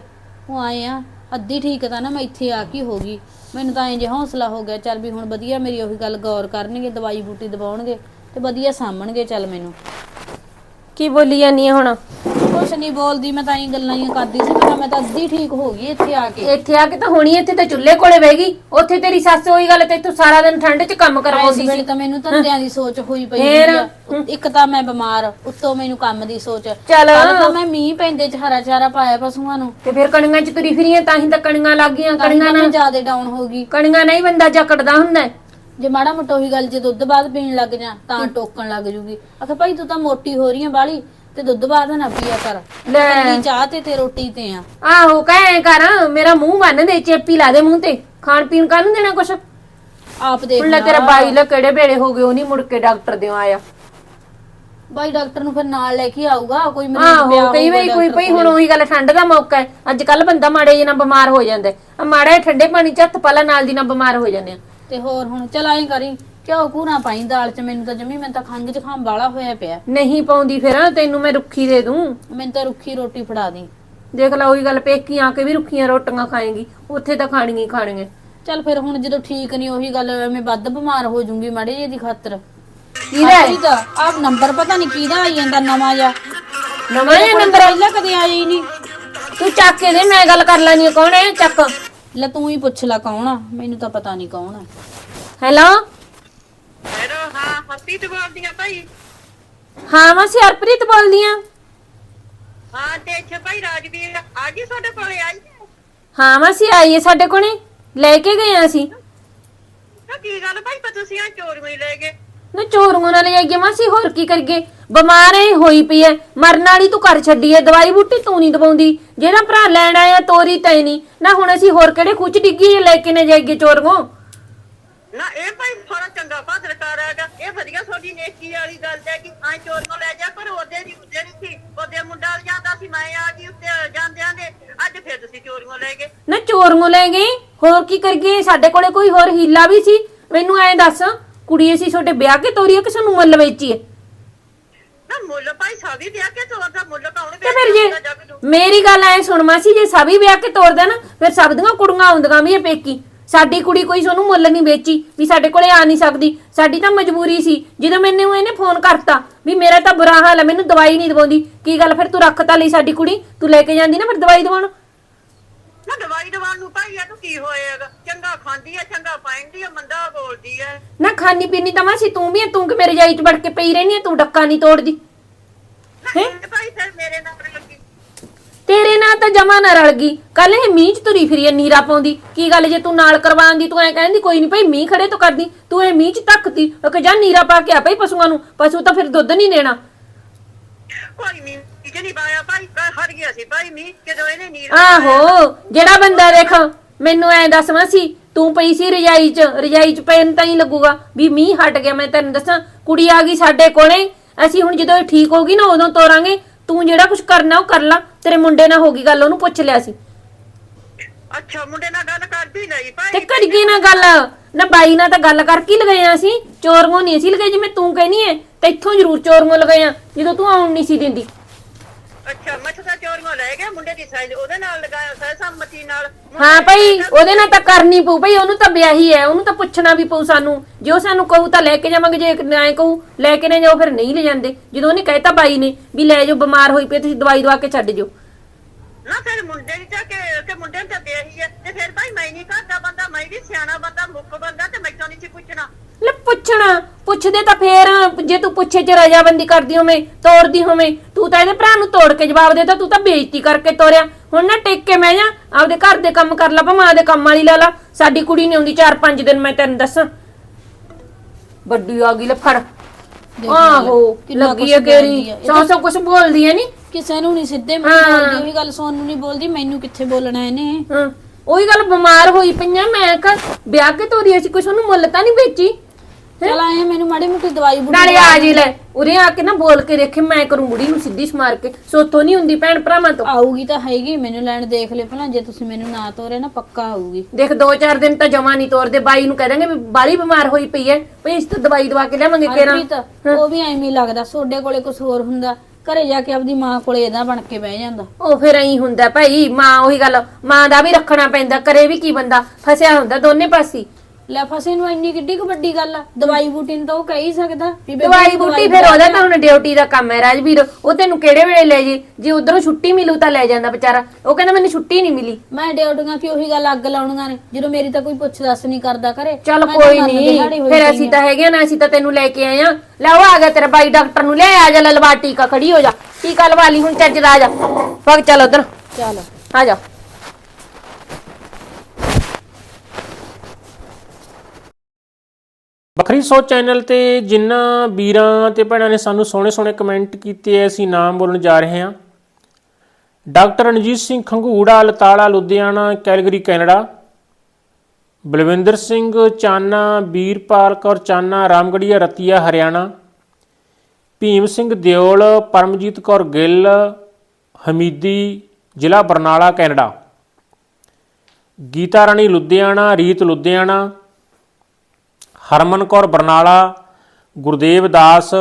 ਉਹ ਆਏ ਆ, ਅੱਧੀ ਠੀਕ ਤਾਂ ਨਾ ਮੈਂ ਇੱਥੇ ਆ ਕੇ ਹੋ ਗਈ। ਮੈਨੂੰ ਤਾਂ ਇੰਜ ਹੌਸਲਾ ਹੋ ਗਿਆ, ਚੱਲ ਵੀ ਹੁਣ ਵਧੀਆ ਮੇਰੀ ਉਹੀ ਗੱਲ ਗੌਰ ਕਰਨਗੇ, ਦਵਾਈ ਬੂਟੀ ਦਵਾਉਣਗੇ ਤੇ ਵਧੀਆ ਸਾਂਭਣਗੇ, ਚੱਲ ਮੈਨੂੰ। ਕੀ ਬੋਲੀ ਜਾਨੀ ਆ ਹੁਣ? ਕੁਛ ਨਹੀਂ ਬੋਲਦੀ ਮੈਂ ਤਾਂ ਇਹ ਗੱਲਾਂ ਹੀ ਕਰਦੀ ਸੀ ਮੈਂ ਮੈਂ ਤਾਂ ਅੱਧੀ ਠੀਕ ਹੋ ਗਈ ਇੱਥੇ ਆ ਕੇ। ਇੱਥੇ ਆ ਕੇ ਤਾਂ ਹੋਣੀ ਇੱਥੇ ਤਾਂ ਚੁੱਲ੍ਹੇ ਕੋਲੇ ਬਹਿ ਗਈ। ਉੱਥੇ ਤੇਰੀ ਸੱਸ ਉਹੀ ਗੱਲ ਤੇ ਤੂੰ ਸਾਰਾ ਦਿਨ ਠੰਡ 'ਚ ਕੰਮ ਇਸ ਕਰਵਾਉਂਦੀ ਵੇਲੇ ਸੀ। ਤਾਂ ਮੈਨੂੰ ਧੰਦਿਆਂ ਦੀ ਸੋਚ ਹੋਈ ਪਈ ਫੇਰ? ਹੁੰਦੀ ਆ। ਇੱਕ ਤਾਂ ਮੈਂ ਬਿਮਾਰ ਉੱਤੋਂ ਮੈਨੂੰ ਕੰਮ ਦੀ ਸੋਚ। ਚੱਲ। ਕੱਲ੍ਹ ਤਾਂ ਮੈਂ ਮੀਂਹ ਪੈਂਦੇ ਚ ਹਰਾ ਚਾਰਾ ਪਾਇਆ ਪਸ਼ੂਆਂ ਨੂੰ। ਤੇ ਫਿਰ ਕਣੀਆਂ 'ਚ ਤੁਰੀ ਫਿਰੀਆਂ ਤਾਂ ਹੀ ਤਾਂ ਕਣੀਆਂ ਲੱਗ ਗਈਆਂ ਕਣੀਆਂ ਨਾਲ ਜ਼ਿਆਦਾ ਡਾਊਨ ਹੋ ਗਈ। ਕਣੀਆਂ ਨਹੀਂ ਬੰਦਾ ਜਕੜਦਾ ਹੁੰਦਾ। ਹੈ। ਜੇ ਮਾੜਾ ਮੋਟਾ ਉਹੀ ਗੱਲ ਜੇ ਦੁੱਧ ਬਾਅਦ ਪੀਣ ਲੱਗ ਜਾ ਤਾਂ ਟੋਕਣ ਲੱਗ ਜੂਗੀ। ਆਖੇ ਭਾਈ ਤੂੰ ਤਾਂ ਮੋਟੀ ਹੋ ਰਹੀ ਆ ਬਾਲੀ ਤੇ ਦੁੱਧ ਬਾਅਦ ਨਾ ਪੀਆ ਕਰ। ਲੈ। ਕੱਲੀ ਚਾਹ ਤੇ ਤੇ ਰੋਟੀ ਤੇ ਆ। ਆਹੋ ਕਹਿ ਕਰ ਮੇਰਾ ਮੂੰਹ ਬੰਨ ਦੇ ਚੇਪੀ ਲਾ ਦੇ ਮੂੰਹ ਤੇ। ਖਾਣ ਪੀਣ ਕਾਹਨੂੰ ਦੇਣਾ ਕੁਛ? ਆਪ ਦੇਖ ਲੈ ਤੇਰਾ ਬਾਈ ਲੈ ਕਿਹੜੇ ਵੇਲੇ ਹੋ ਗਏ ਉਹ ਨਹੀਂ ਮੁੜ ਕੇ ਡਾਕਟਰ ਦੇ ਆਇਆ। ਬਾਈ ਡਾਕਟਰ ਨੂੰ ਫਿਰ ਨਾਲ ਲੈ ਕੇ ਆਊਗਾ ਕੋਈ ਮਰੀਜ਼ ਪਿਆ ਆਹੋ ਕਈ ਵਾਰੀ ਕੋਈ ਡਾਕਟਰ ਪਈ ਹੁਣ ਉਹੀ ਗੱਲ ਠੰਡ ਦਾ ਮੌਕਾ ਹੈ। ਅੱਜ ਕੱਲ ਬੰਦਾ ਮਾੜੇ ਜਿਹੇ ਨਾਲ ਬਿਮਾਰ ਹੋ ਜਾਂਦਾ ਹੈ। ਆ ਮਾੜਾ ਜਿਹਾ ਠੰਡੇ ਪਾਣੀ ਚ ਹੱਥ ਪਾਲਾ ਨਾਲ ਦੀ ਨਾਲ ਬਿਮਾਰ ਹੋ ਜਾਂਦੇ ਆ। ਤੇ ਹੋਰ ਹੁਣ ਚਲ ਐਂ ਕਰੀ ਕਿਉਂ ਕੂਣਾ ਪਾਈ ਦਾਲ ਚ ਮੈਨੂੰ ਤਾਂ ਜਮੀ ਮੈਨੂੰ ਤਾਂ ਖੰਗ ਜ਼ੁਕਾਮ ਵਾਲਾ ਹੋਇਆ ਪਿਆ। ਨਹੀਂ ਪਾਉਂਦੀ ਫਿਰ ਤੈਨੂੰ ਮੈਂ ਰੁੱਖੀ ਦੇ ਦੂੰ। ਮੈਨੂੰ ਤਾਂ ਰੁੱਖੀ ਰੋਟੀ ਫੜਾ ਦੀ। ਦੇਖ ਲੈ ਉਹੀ ਗੱਲ ਪੇਕੀ ਆ ਕੇ ਵੀ ਰੁੱਖੀਆਂ ਰੋਟੀਆਂ ਖਾਏਗੀ ਉੱਥੇ ਤਾਂ ਖਾਣੀਆਂ ਹੀ ਖਾਣੀਆਂ। ਚੱਲ ਫਿਰ ਹੁਣ ਜਦੋਂ ਠੀਕ ਨਹੀਂ ਉਹੀ ਗੱਲ ਐਵੇਂ ਵੱਧ ਬਿਮਾਰ ਹੋ ਜੂੰਗੀ ਮਾੜੇ ਜਿਹੀ ਦੀ ਖਾਤਰ। ਕਿਹਦਾ ਹੈ? ਦਾ ਆਹ ਨੰਬਰ ਪਤਾ ਨਹੀਂ ਕਿਹਦਾ ਆਈ ਜਾਂਦਾ ਨਵਾਂ ਜਿਹਾ। ਨਵਾਂ ਜਿਹਾ ਨੰਬਰ? ਪਹਿਲਾਂ ਕਦੇ ਆਇਆ ਹੀ ਨਹੀਂ। ਤੂੰ ਚੱਕ ਕੇ ਦੇ ਮੈਂ ਗੱਲ ਕਰ ਲੈਣੀ ਕੌਣ ਹੈ ਚੱਕ। ਲੈ ਤੂੰ ਹੀ ਪੁੱਛ ਲੈ ਕੌਣ ਆ? ਮੈਨੂੰ ਤਾਂ ਪਤਾ ਨਹੀਂ ਕੌਣ ਆ। ਹੈਲੋ ਹੈਲੋ ਹਾਂ ਹੱਪੀ ਤੇ ਬੋਲਦੀ ਆ ਭਾਈ। ਹਾਂ ਮੈਂ ਹਰਪ੍ਰੀਤ ਬੋਲਦੀ ਆ। ਹਾਂ ਤੇ ਇੱਥੇ ਭਾਈ ਰਾਜਵੀਰ ਆ ਗਈ ਤੁਹਾਡੇ ਕੋਲੇ ਆਈ ਹੈ? ਹਾਂ ਮਾਸੀ ਆਈਏ ਸਾਡੇ ਕੋਲੇ। ਲੈ ਕੇ ਗਏ ਆ ਅਸੀਂ। ਕੀ ਗੱਲ ਭਾਈ ਪਰ ਤੁਸੀਂ ਆ ਚੋਰੀਆਂ ਹੀ ਲੈ ਗਏ ਨਾ ਚੋਰੀਆਂ ਨਾਲ ਲੈ ਆਈਏ ਮਾਸੀ ਹੋਰ ਕੀ ਕਰੀਏ? ਬਿਮਾਰ ਐ ਹੋਈ ਪਈ ਐ। ਮਰਨ ਵਾਲੀ ਤੂੰ ਘਰ ਛੱਡੀ ਐ। ਦਵਾਈ ਬੂਟੀ ਤੂੰ ਨਹੀਂ ਦਵਾਉਂਦੀ। ਜਿਹੜਾ ਭਰਾ ਲੈਣ ਆਇਆ ਤੋਰੀ ਤੈ ਨਹੀਂ। ਨਾ ਹੁਣ ਅਸੀਂ ਹੋਰ ਕਿਹੜੇ ਖੁੱਚ ਡਿੱਗੀ ਲੈ ਕੇ ਨਾ ਜਾਈਏ ਚੋਰੀਆਂ? ਨਾ ਇਹ ਭਾਈ ਥੋੜਾ ਚੰਗਾ ਪੱਤਰਕਾਰ ਹੈਗਾ। ਇਹ ਵਧੀਆ ਤੁਹਾਡੀ ਨੇਕੀ ਵਾਲੀ ਗੱਲ ਹੈ ਕਿ ਆਂ ਚੋਰੀਆਂ ਲੈ ਜਾ ਪਰ ਉਹਦੇ ਦੀ ਉਹਦੇ ਨਹੀਂ ਸੀ। ਉਹਦੇ ਮੁੰਡਾ ਜਾਂਦਾ ਸੀ ਮੈਂ ਆ ਗਈ ਉੱਤੇ ਜਾਂਦਿਆਂ ਦੇ। ਅੱਜ ਫਿਰ ਤੁਸੀਂ ਚੋਰੀਆਂ ਲੈ ਗਏ। ਨਾ ਚੋਰੀਆਂ ਲੈ ਗਏ? ਹੋਰ ਕੀ ਕਰੀਏ? ਸਾਡੇ ਕੋਲੇ ਕੋਈ ਹੋਰ ਹੀਲਾ ਵੀ ਸੀ। ਮੈਨੂੰ ਐਂ ਦੱਸ। ਕੁੜੀ ਅਸੀਂ ਤੁਹਾਡੇ ਵਿਆਹ ਕੇ ਤੋਰੀ ਆ ਕਿ ਸਾਨੂੰ ਮੁੱਲ ਵੇਚੀਏ ਨਾ ਮੁੱਲ ਭਾਈ ਸਾਵੀ ਵਿਆਹ ਕੇ ਤੋਰਦਾ ਮੁੱਲ ਕੌਣ ਤੇ ਫਿਰ ਜੇ ਮੇਰੀ ਗੱਲ ਐ ਸੁਣ ਮਾਸੀ ਜੇ ਸਭੀ ਵਿਆਹ ਕੇ ਤੋਰਦਾ ਨਾ ਫਿਰ ਸਭ ਦੀਆਂ ਕੁੜੀਆਂ ਆਉਂਦੀਆਂ ਵੀ ਇਹ ਪੇਕੀ। ਸਾਡੀ ਕੁੜੀ ਕੋਈ ਸਾਨੂੰ ਮੁੱਲ ਨਹੀਂ ਵੇਚੀ ਵੀ ਸਾਡੇ ਕੋਲੇ ਆ ਨਹੀਂ ਸਕਦੀ। ਸਾਡੀ ਤਾਂ ਮਜਬੂਰੀ ਸੀ ਜਦੋਂ ਮੈਨੂੰ ਇਹਨੇ ਫੋਨ ਕਰਤਾ ਵੀ ਮੇਰਾ ਤਾਂ ਬੁਰਾ ਹਾਲ ਹੈ ਮੈਨੂੰ ਦਵਾਈ ਨਹੀਂ ਦਵਾਉਂਦੀ। ਕੀ ਗੱਲ ਫਿਰ ਤੂੰ ਰੱਖ ਤਾਂ ਲਈ ਸਾਡੀ ਕੁੜੀ ਤੂੰ ਲੈ ਕੇ ਜਾਂਦੀ ਨਾ ਫਿਰ ਦਵਾਈ ਦਵਾਉਣ। ਨਾ ਦਵਾਈ ਦਵਾਉਣ ਨੂੰ ਭਾਈ ਇਹ ਤੂੰ ਕੀ ਹੋਏਗਾ? ਚੰਗਾ ਖਾਂਦੀ ਹੈ ਚੰਗਾ ਪਾਉਂਦੀ ਹੈ ਮੰਦਾ ਬੋਲਦੀ ਹੈ ਨਾ ਖਾਣੀ ਪੀਣੀ ਤਾਂ ਮਾਸੀ ਤੂੰ ਵੀ ਹੈ, ਤੂੰ ਕਿ ਮੇਰੇ ਜਾਈ ਚ ਵੜ ਕੇ ਪਈ ਰਹਿਨੀ ਹੈ ਤੂੰ ਡੱਕਾ ਨਹੀਂ ਤੋੜਦੀ। ਨਾ ਇਹ ਭਾਈ ਫਿਰ ਮੇਰੇ ਨਾਲ ਲੱਗੀ ਤੇਰੇ ਨਾਲ ਤਾਂ ਜਮਾ ਨਾ ਰਲ ਗਈ। ਕੱਲ ਇਹ ਮੀਂਹ ਚ ਤੁਰੀ ਫਿਰੀ ਐ ਨੀਰਾ ਪਾਉਂਦੀ। ਕੀ ਗੱਲ ਜੇ ਤੂੰ ਨਾਲ ਕਰਵਾਉਂਦੀ ਤੂੰ ਐ ਕਹਿੰਦੀ ਕੋਈ ਨਹੀਂ ਭਾਈ ਮੀਂਹ ਖੜੇ ਤੋਂ ਕਰਦੀ। ਤੂੰ ਇਹ ਮੀਂਹ ਚ ਧੱਕਤੀ ਉਹ ਕਿ ਜਾ ਨੀਰਾ ਪਾ ਕੇ ਆ ਭਾਈ ਪਸ਼ੂਆਂ ਨੂੰ। ਪਸ਼ੂ ਤਾਂ ਫਿਰ ਦੁੱਧ ਨਹੀਂ ਦੇਣਾ। ਕੋਈ ਨਹੀਂ ਕਿ ਨਹੀਂ ਪਾਇਆ। ਭਾਈ ਮੈਂ ਹਟ ਗਿਆ ਸੀ। ਭਾਈ ਮੀਂਹ ਜਦੋਂ ਇਹਨੇ ਨੀਰ ਆਹੋ ਜਿਹੜਾ ਬੰਦਾ ਦੇਖ ਮੈਨੂੰ ਐ ਦੱਸਵਾ ਸੀ ਤੂੰ ਪਈ ਸੀ ਰਜਾਈ ਚ ਰਜਾਈ ਚ ਪੈਨ ਤਾਂ ਹੀ ਲੱਗੂਗਾ ਵੀ ਮੀਂਹ ਹਟ ਗਿਆ ਮੈਂ ਤੈਨੂੰ ਦੱਸਾਂ ਕੁੜੀ ਆ ਗਈ ਸਾਡੇ ਕੋਲੇ। ਅਸੀਂ ਹੁਣ ਜਦੋਂ ਇਹ ਠੀਕ ਹੋਗੀ ਨਾ ਉਦੋਂ ਤੋਰਾਂਗੇ। ਤੂੰ ਜਿਹੜਾ ਕੁਝ ਕਰਨਾ ਉਹ ਕਰ ਲਾ। ਤੇਰੇ ਮੁੰਡੇ ਨਾਲ ਹੋ ਗਈ ਗੱਲ ਉਹਨੂੰ ਪੁੱਛ ਲਿਆ ਸੀ। ਅੱਛਾ ਮੁੰਡੇ ਨਾਲ ਗੱਲ ਕਰ ਵੀ ਲਈ ਤੇ ਭਾਈ ਕਰੀਏ ਨਾ ਗੱਲ? ਨਾ ਬਾਈ ਨਾਲ ਤਾਂ ਗੱਲ ਕਰਕੇ ਹੀ ਲਗਾਏ ਆ ਅਸੀਂ। ਚੋਰੀਆਂ ਨਹੀਂ ਅਸੀਂ ਲਗਾਏ ਜਿਵੇਂ ਤੂੰ ਕਹਿਨੀ ਐ ਤੇ ਇੱਥੋਂ ਜ਼ਰੂਰ ਚੋਰੀਆਂ ਲਗਾਏ ਆ ਜਦੋਂ ਤੂੰ ਆਉਣ ਨਹੀਂ ਸੀ ਦਿੰਦੀ। ਅੱਛਾ ਤਾਂ ਚੋਰੀਆਂ ਲੈ ਗਿਆ ਮੁੰਡੇ ਦੀ ਸਾਈਜ਼ ਉਹਦੇ ਨਾਲ ਲਗਾਇਆ ਸਾਇ ਸੰਮਤੀ ਨਾਲ। ਹਾਂ ਭਾਈ ਉਹਦੇ ਨਾਲ ਤਾਂ ਕਰਨੀ ਪਊ ਭਾਈ ਉਹਨੂੰ ਤਾਂ ਵਿਆਹੀ ਐ ਉਹਨੂੰ ਤਾਂ ਪੁੱਛਣਾ ਵੀ ਪਊ ਸਾਨੂੰ। ਜੇ ਉਹ ਸਾਨੂੰ ਕਹੂ ਤਾਂ ਲੈ ਕੇ ਜਾਵਾਂਗੇ ਜੇ ਨਾ ਕਹੂ ਲੈ ਕੇ ਨਾ ਜਾਓ ਫਿਰ ਨਹੀਂ ਲੈ ਜਾਂਦੇ। ਜਦੋਂ ਉਹਨੇ ਕਹਿਤਾ ਬਾਈ ਨੇ ਵੀ ਲੈ ਜਾਓ ਬਿਮਾਰ ਹੋਈ ਪਈ ਤੁਸੀਂ ਦਵਾਈ ਦਵਾ ਕੇ ਛੱਡ ਜਾਓ। ਨਾ ਫਿਰ ਮੁੰਡੇ ਦੀ ਤਾਂ ਕਿ ਕਿ ਮੁੰਡੇ ਨੂੰ ਤਾਂ ਵਿਆਹੀ ਹੈ ਤੇ ਫਿਰ ਭਾਈ ਮੈਂ ਨਹੀਂ ਕਰਦਾ ਬੰਦਾ ਮੈਂ ਵੀ ਸਿਆਣਾ ਬੰਦਾ ਮੁੱਕ ਬੰਦਾ ਤੇ ਮੈਥੋਂ ਨਹੀਂ ਸੀ ਪੁੱਛਣਾ। ਲੈ ਪੁੱਛਣਾ ਪੁੱਛਦੇ ਤਾਂ ਫੇਰ ਜੇ ਤੂੰ ਪੁੱਛੇ ਚ ਰਜਾਬੰਦੀ ਕਰਦੀ ਹੋਵੇਂ ਤੋੜਦੀ ਹੋਵੇਂ ਤੂੰ ਤਾਂ ਇਹਦੇ ਭਰਾ ਨੂੰ ਤੋੜ ਕੇ ਜਵਾਬ ਦੇਤਾ ਤੂੰ ਤਾਂ ਬੇਇੱਜ਼ਤੀ ਕਰਕੇ ਤੋਰਿਆ ਹੁਣ ਨਾ ਟੇਕ ਕੇ ਮੈਂ ਜਾ ਆਪਦੇ ਘਰ ਦੇ ਕੰਮ ਕਰ ਲਾ ਭਾਵੇਂ ਆਪਦੇ ਕੰਮ ਵਾਲੀ ਲਾ ਲਾ ਸਾਡੀ ਕੁੜੀ ਨਹੀਂ ਆਉਂਦੀ 4-5 ਦਿਨ ਮੈਂ ਤੈਨੂੰ ਦੱਸਾਂ। ਵੱਡੀ ਆ ਗਈ ਲੈ ਫੜ ਆਹੋ ਕਿੰਨਾ ਲੱਗੀ ਹੈ ਕੇਰੀ ਬੋਲਦੀ ਆ। ਇਹ ਸੌ ਸੌ ਕੁਛ ਬੋਲਦੀ ਹੈ ਨਹੀਂ ਕਿਸੇ ਨੂੰ ਨਹੀਂ ਸਿੱਧੇ ਮੂੰਹ ਬੋਲਦੀ ਉਹੀ ਗੱਲ ਸੋਨੂੰ ਨਹੀਂ ਬੋਲਦੀ ਮੈਨੂੰ ਕਿੱਥੇ ਬੋਲਣਾ ਇਹਨੇ? ਹਾਂ ਉਹੀ ਗੱਲ ਬਿਮਾਰ ਹੋਈ ਪਈਆਂ ਮੈਂ ਕਹ ਵਿਆਹ ਕੇ ਤੋਰੀ ਅਸੀਂ ਕੁਛ ਉਹਨੂੰ ਮੁੱਲ ਤਾਂ ਨਹੀਂ ਵੇਚੀ? ਚਲ ਆਏ ਮੈਨੂੰ ਮਾੜੀ ਮੋਟੀ ਦਵਾਈ ਬੁੱਢੀ ਨਾਲੇ ਆ ਜੀ ਲੈ ਉਰੇ ਆ ਕੇ ਨਾ ਬੋਲ ਕੇ ਦੇਖੇ ਮੈਂ ਕਰੂੰ ਬੁੜੀ ਨੂੰ ਸਿੱਧੀ ਸਮਾਰ ਕੇ ਸੋਥੋਂ ਨਹੀਂ ਹੁੰਦੀ ਭੈਣ ਭਰਾਵਾਂ ਤੋਂ। ਆਊਗੀ ਤਾਂ ਹੈਗੀ ਮੈਨੂੰ ਲੈਣ ਦੇਖ ਲੈ ਭਲਾ ਜੇ ਤੁਸੀਂ ਮੈਨੂੰ ਨਾ ਤੋਰੇ ਨਾ ਪੱਕਾ ਆਊਗੀ। ਦੇਖ ਦੋ ਚਾਰ ਦਿਨ ਤਾਂ ਜਮਾ ਨਹੀਂ ਤੋਰਦੇ ਬਾਈ ਨੂੰ ਕਹਿ ਦਾਂਗੇ ਵੀ ਬਾਲੀ ਬਿਮਾਰ ਹੋਈ ਪਈ ਐ ਭਈ ਇਸ ਤੋਂ ਦਵਾਈ ਦਵਾ ਕੇ ਲਿਆਵਾਂਗੇ ਹਰਪ੍ਰੀਤ ਉਹ ਵੀ ਐਵੇਂ ਹੀ ਲੱਗਦਾ ਸੋਡੇ ਕੋਲੇ ਕੁਝ ਹੋਰ ਹੁੰਦਾ ਘਰੇ ਜਾ ਕੇ ਆਪਦੀ ਮਾਂ ਕੋਲੇ ਇਹਦਾ ਬਣ ਕੇ ਬਹਿ ਜਾਂਦਾ। ਉਹ ਫਿਰ ਐਂ ਹੁੰਦਾ ਭਾਈ ਮਾਂ ਉਹੀ ਗੱਲ ਮਾਂ ਦਾ ਵੀ ਰੱਖਣਾ ਪੈਂਦਾ ਕਰੇ ਵੀ ਕੀ ਬੰਦਾ ਫਸਿਆ ਹੁੰਦਾ ਦੋਨੇ ਪਾਸੇ। ਲੈ ਫਸੇ ਨੂੰ ਇੰਨੀ ਕਿੱਡੀ ਕੁ ਵੱਡੀ ਗੱਲ ਆ? ਦਵਾਈ ਬੂਟੀ ਨੂੰ ਤਾਂ ਉਹ ਕਹਿ ਹੀ ਸਕਦਾ ਵੀ ਬੇਬੇ ਦਵਾਈ ਬੂਟੀ ਫਿਰ ਉਹਦਾ ਤਾਂ ਹੁਣ ਡਿਊਟੀ ਦਾ ਕੰਮ ਹੈ ਰਾਜਵੀਰ। ਉਹ ਤੈਨੂੰ ਕਿਹੜੇ ਵੇਲੇ ਲੈ ਜੇ? ਜੇ ਉਧਰੋਂ ਛੁੱਟੀ ਮਿਲੂ ਤਾਂ ਲੈ ਜਾਂਦਾ ਵਿਚਾਰਾ। ਉਹ ਕਹਿੰਦਾ ਮੈਨੂੰ ਛੁੱਟੀ ਨਹੀਂ ਮਿਲੀ। ਮੈਂ ਡਿਊਟੀਆਂ ਕਿ ਉਹੀ ਗੱਲ ਅੱਗ ਲਾਉਣੀਆਂ ਨੇ। ਜਦੋਂ ਮੇਰੀ ਤਾਂ ਕੋਈ ਪੁੱਛ ਦੱਸ ਨਹੀਂ ਕਰਦਾ ਘਰੇ ਚੱਲ ਮੈਂ ਤਾਂ ਕੋਈ ਮਰਨ ਨਹੀਂ। ਦਿਹਾੜੀ ਹੋਈ ਫਿਰ ਪਈ ਅਸੀਂ। ਤਾਂ ਹੈਗੇ ਆ ਨਾ ਅਸੀਂ ਤਾਂ ਤੈਨੂੰ ਲੈ ਕੇ ਆਏ ਆ। ਲੈ ਉਹ ਆ ਗਿਆ ਤੇਰਾ ਬਾਈ ਡਾਕਟਰ ਨੂੰ। ਲੈ ਆ ਜਾ ਲਵਾ ਟੀਕਾ ਖੜੀ ਹੋ ਜਾ। ਟੀਕਾ ਲਵਾ ਲਈ ਹੁਣ ਚੱਜ ਦਾ ਆ ਜਾ। ਵਗ ਚੱਲ ਉਧਰ। ਚੱਲ। ਆ ਜਾ। ਵੱਖਰੀ ਸੋਚ ਚੈਨਲ ਤੇ ਜਿਨ੍ਹਾਂ ਵੀਰਾਂ ਤੇ ਭੈਣਾਂ ਨੇ ਸਾਨੂੰ ਸੋਹਣੇ ਸੋਹਣੇ ਕਮੈਂਟ ਕੀਤੇ ਐ, ਅਸੀਂ ਨਾਮ ਬੋਲਣ ਜਾ ਰਹੇ ਹਾਂ। Doctor Ranjit Singh Khangura Latara Ludhiana, Calgary, Canada. Balwinder Singh, Chana Veerpal Kaur, Chana, Ramgarhia, Ratia, Haryana. Bhim Singh Deol, Paramjit Kaur Gill, Hamidi, ਜ਼ਿਲ੍ਹਾ Barnala, Canada. Geeta Rani, Ludhiana, Reet, Ludhiana. Harman Kaur Barnala, Gurdev Das,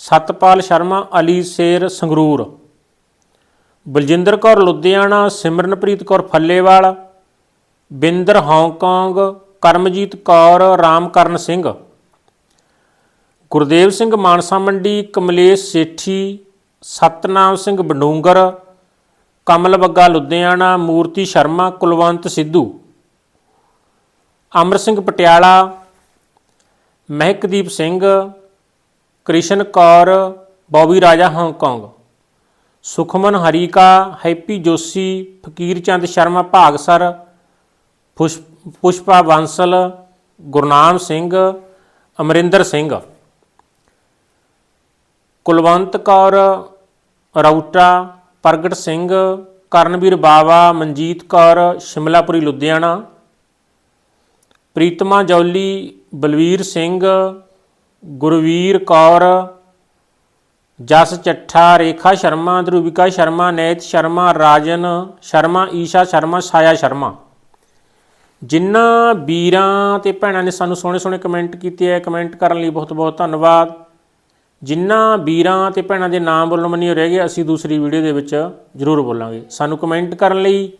Satpal Sharma, Ali Sher Sangrur. Baljinder Kaur Ludhiana, Simranpreet Kaur Fallewal, Binder Hong Kong Karamjit Kaur, Ramkaran Singh. Gurdev Singh Mansa Mandi, Kamlesh Sethi, Satnam Singh Badungar, ਕਮਲ ਬੱਗਾ ਲੁਧਿਆਣਾ, ਮੂਰਤੀ Sharma, Kulwant Sidhu. Amar Singh Patiala Mehakdeep Singh, Krishna Kaur, Bobby Raja Hong Kong, Sukhman Harika, Happy Joshi, Fakir Chand Sharma Bhagsar, ਪੁਸ਼- ਪੁਸ਼ਪਾ ਬਾਂਸਲ, ਗੁਰਨਾਮ ਸਿੰਘ, ਅਮਰਿੰਦਰ ਸਿੰਘ। ਕੁਲਵੰਤ ਕੌਰ, ਰੌਟਾ, ਪ੍ਰਗਟ ਸਿੰਘ, ਕਰਨਵੀਰ ਬਾਵਾ, ਮਨਜੀਤ ਕੌਰ, ਸ਼ਿਮਲਾਪੁਰੀ, ਲੁਧਿਆਣਾ। ਪ੍ਰੀਤਮਾ ਜੌਲੀ ਬਲਵੀਰ ਸਿੰਘ, ਗੁਰਵੀਰ ਕੌਰ, ਜਸ ਚੱਠਾ, ਰੇਖਾ ਸ਼ਰਮਾ, ਧਰੂਵਿਕਾ ਸ਼ਰਮਾ, ਨੈਤ ਸ਼ਰਮਾ, ਰਾਜਨ ਸ਼ਰਮਾ, ਈਸ਼ਾ ਸ਼ਰਮਾ, ਸਾਇਆ ਸ਼ਰਮਾ। ਜਿਨ੍ਹਾਂ ਵੀਰਾਂ ਤੇ ਭੈਣਾਂ ਨੇ ਸਾਨੂੰ ਸੋਹਣੇ ਸੋਹਣੇ ਕਮੈਂਟ ਕੀਤੇ ਹੈ ਕਮੈਂਟ ਕਰਨ ਲਈ ਬਹੁਤ ਬਹੁਤ ਧੰਨਵਾਦ। ਜਿਨ੍ਹਾਂ ਵੀਰਾਂ ਤੇ ਭੈਣਾਂ ਦੇ ਨਾਮ ਬੋਲਣ ਮੰਨੀ ਰਹਿ ਗਏ, ਅਸੀਂ ਦੂਸਰੀ ਵੀਡੀਓ ਦੇ ਵਿੱਚ ਜ਼ਰੂਰ ਬੋਲਾਂਗੇ। ਸਾਨੂੰ ਕਮੈਂਟ ਕਰਨ ਲਈ,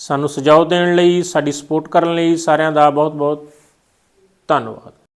ਸਾਨੂੰ ਸੁਝਾਅ ਦੇਣ ਲਈ, ਸਾਡੀ ਸਪੋਰਟ ਕਰਨ ਲਈ ਸਾਰਿਆਂ ਦਾ ਬਹੁਤ ਬਹੁਤ ਧੰਨਵਾਦ।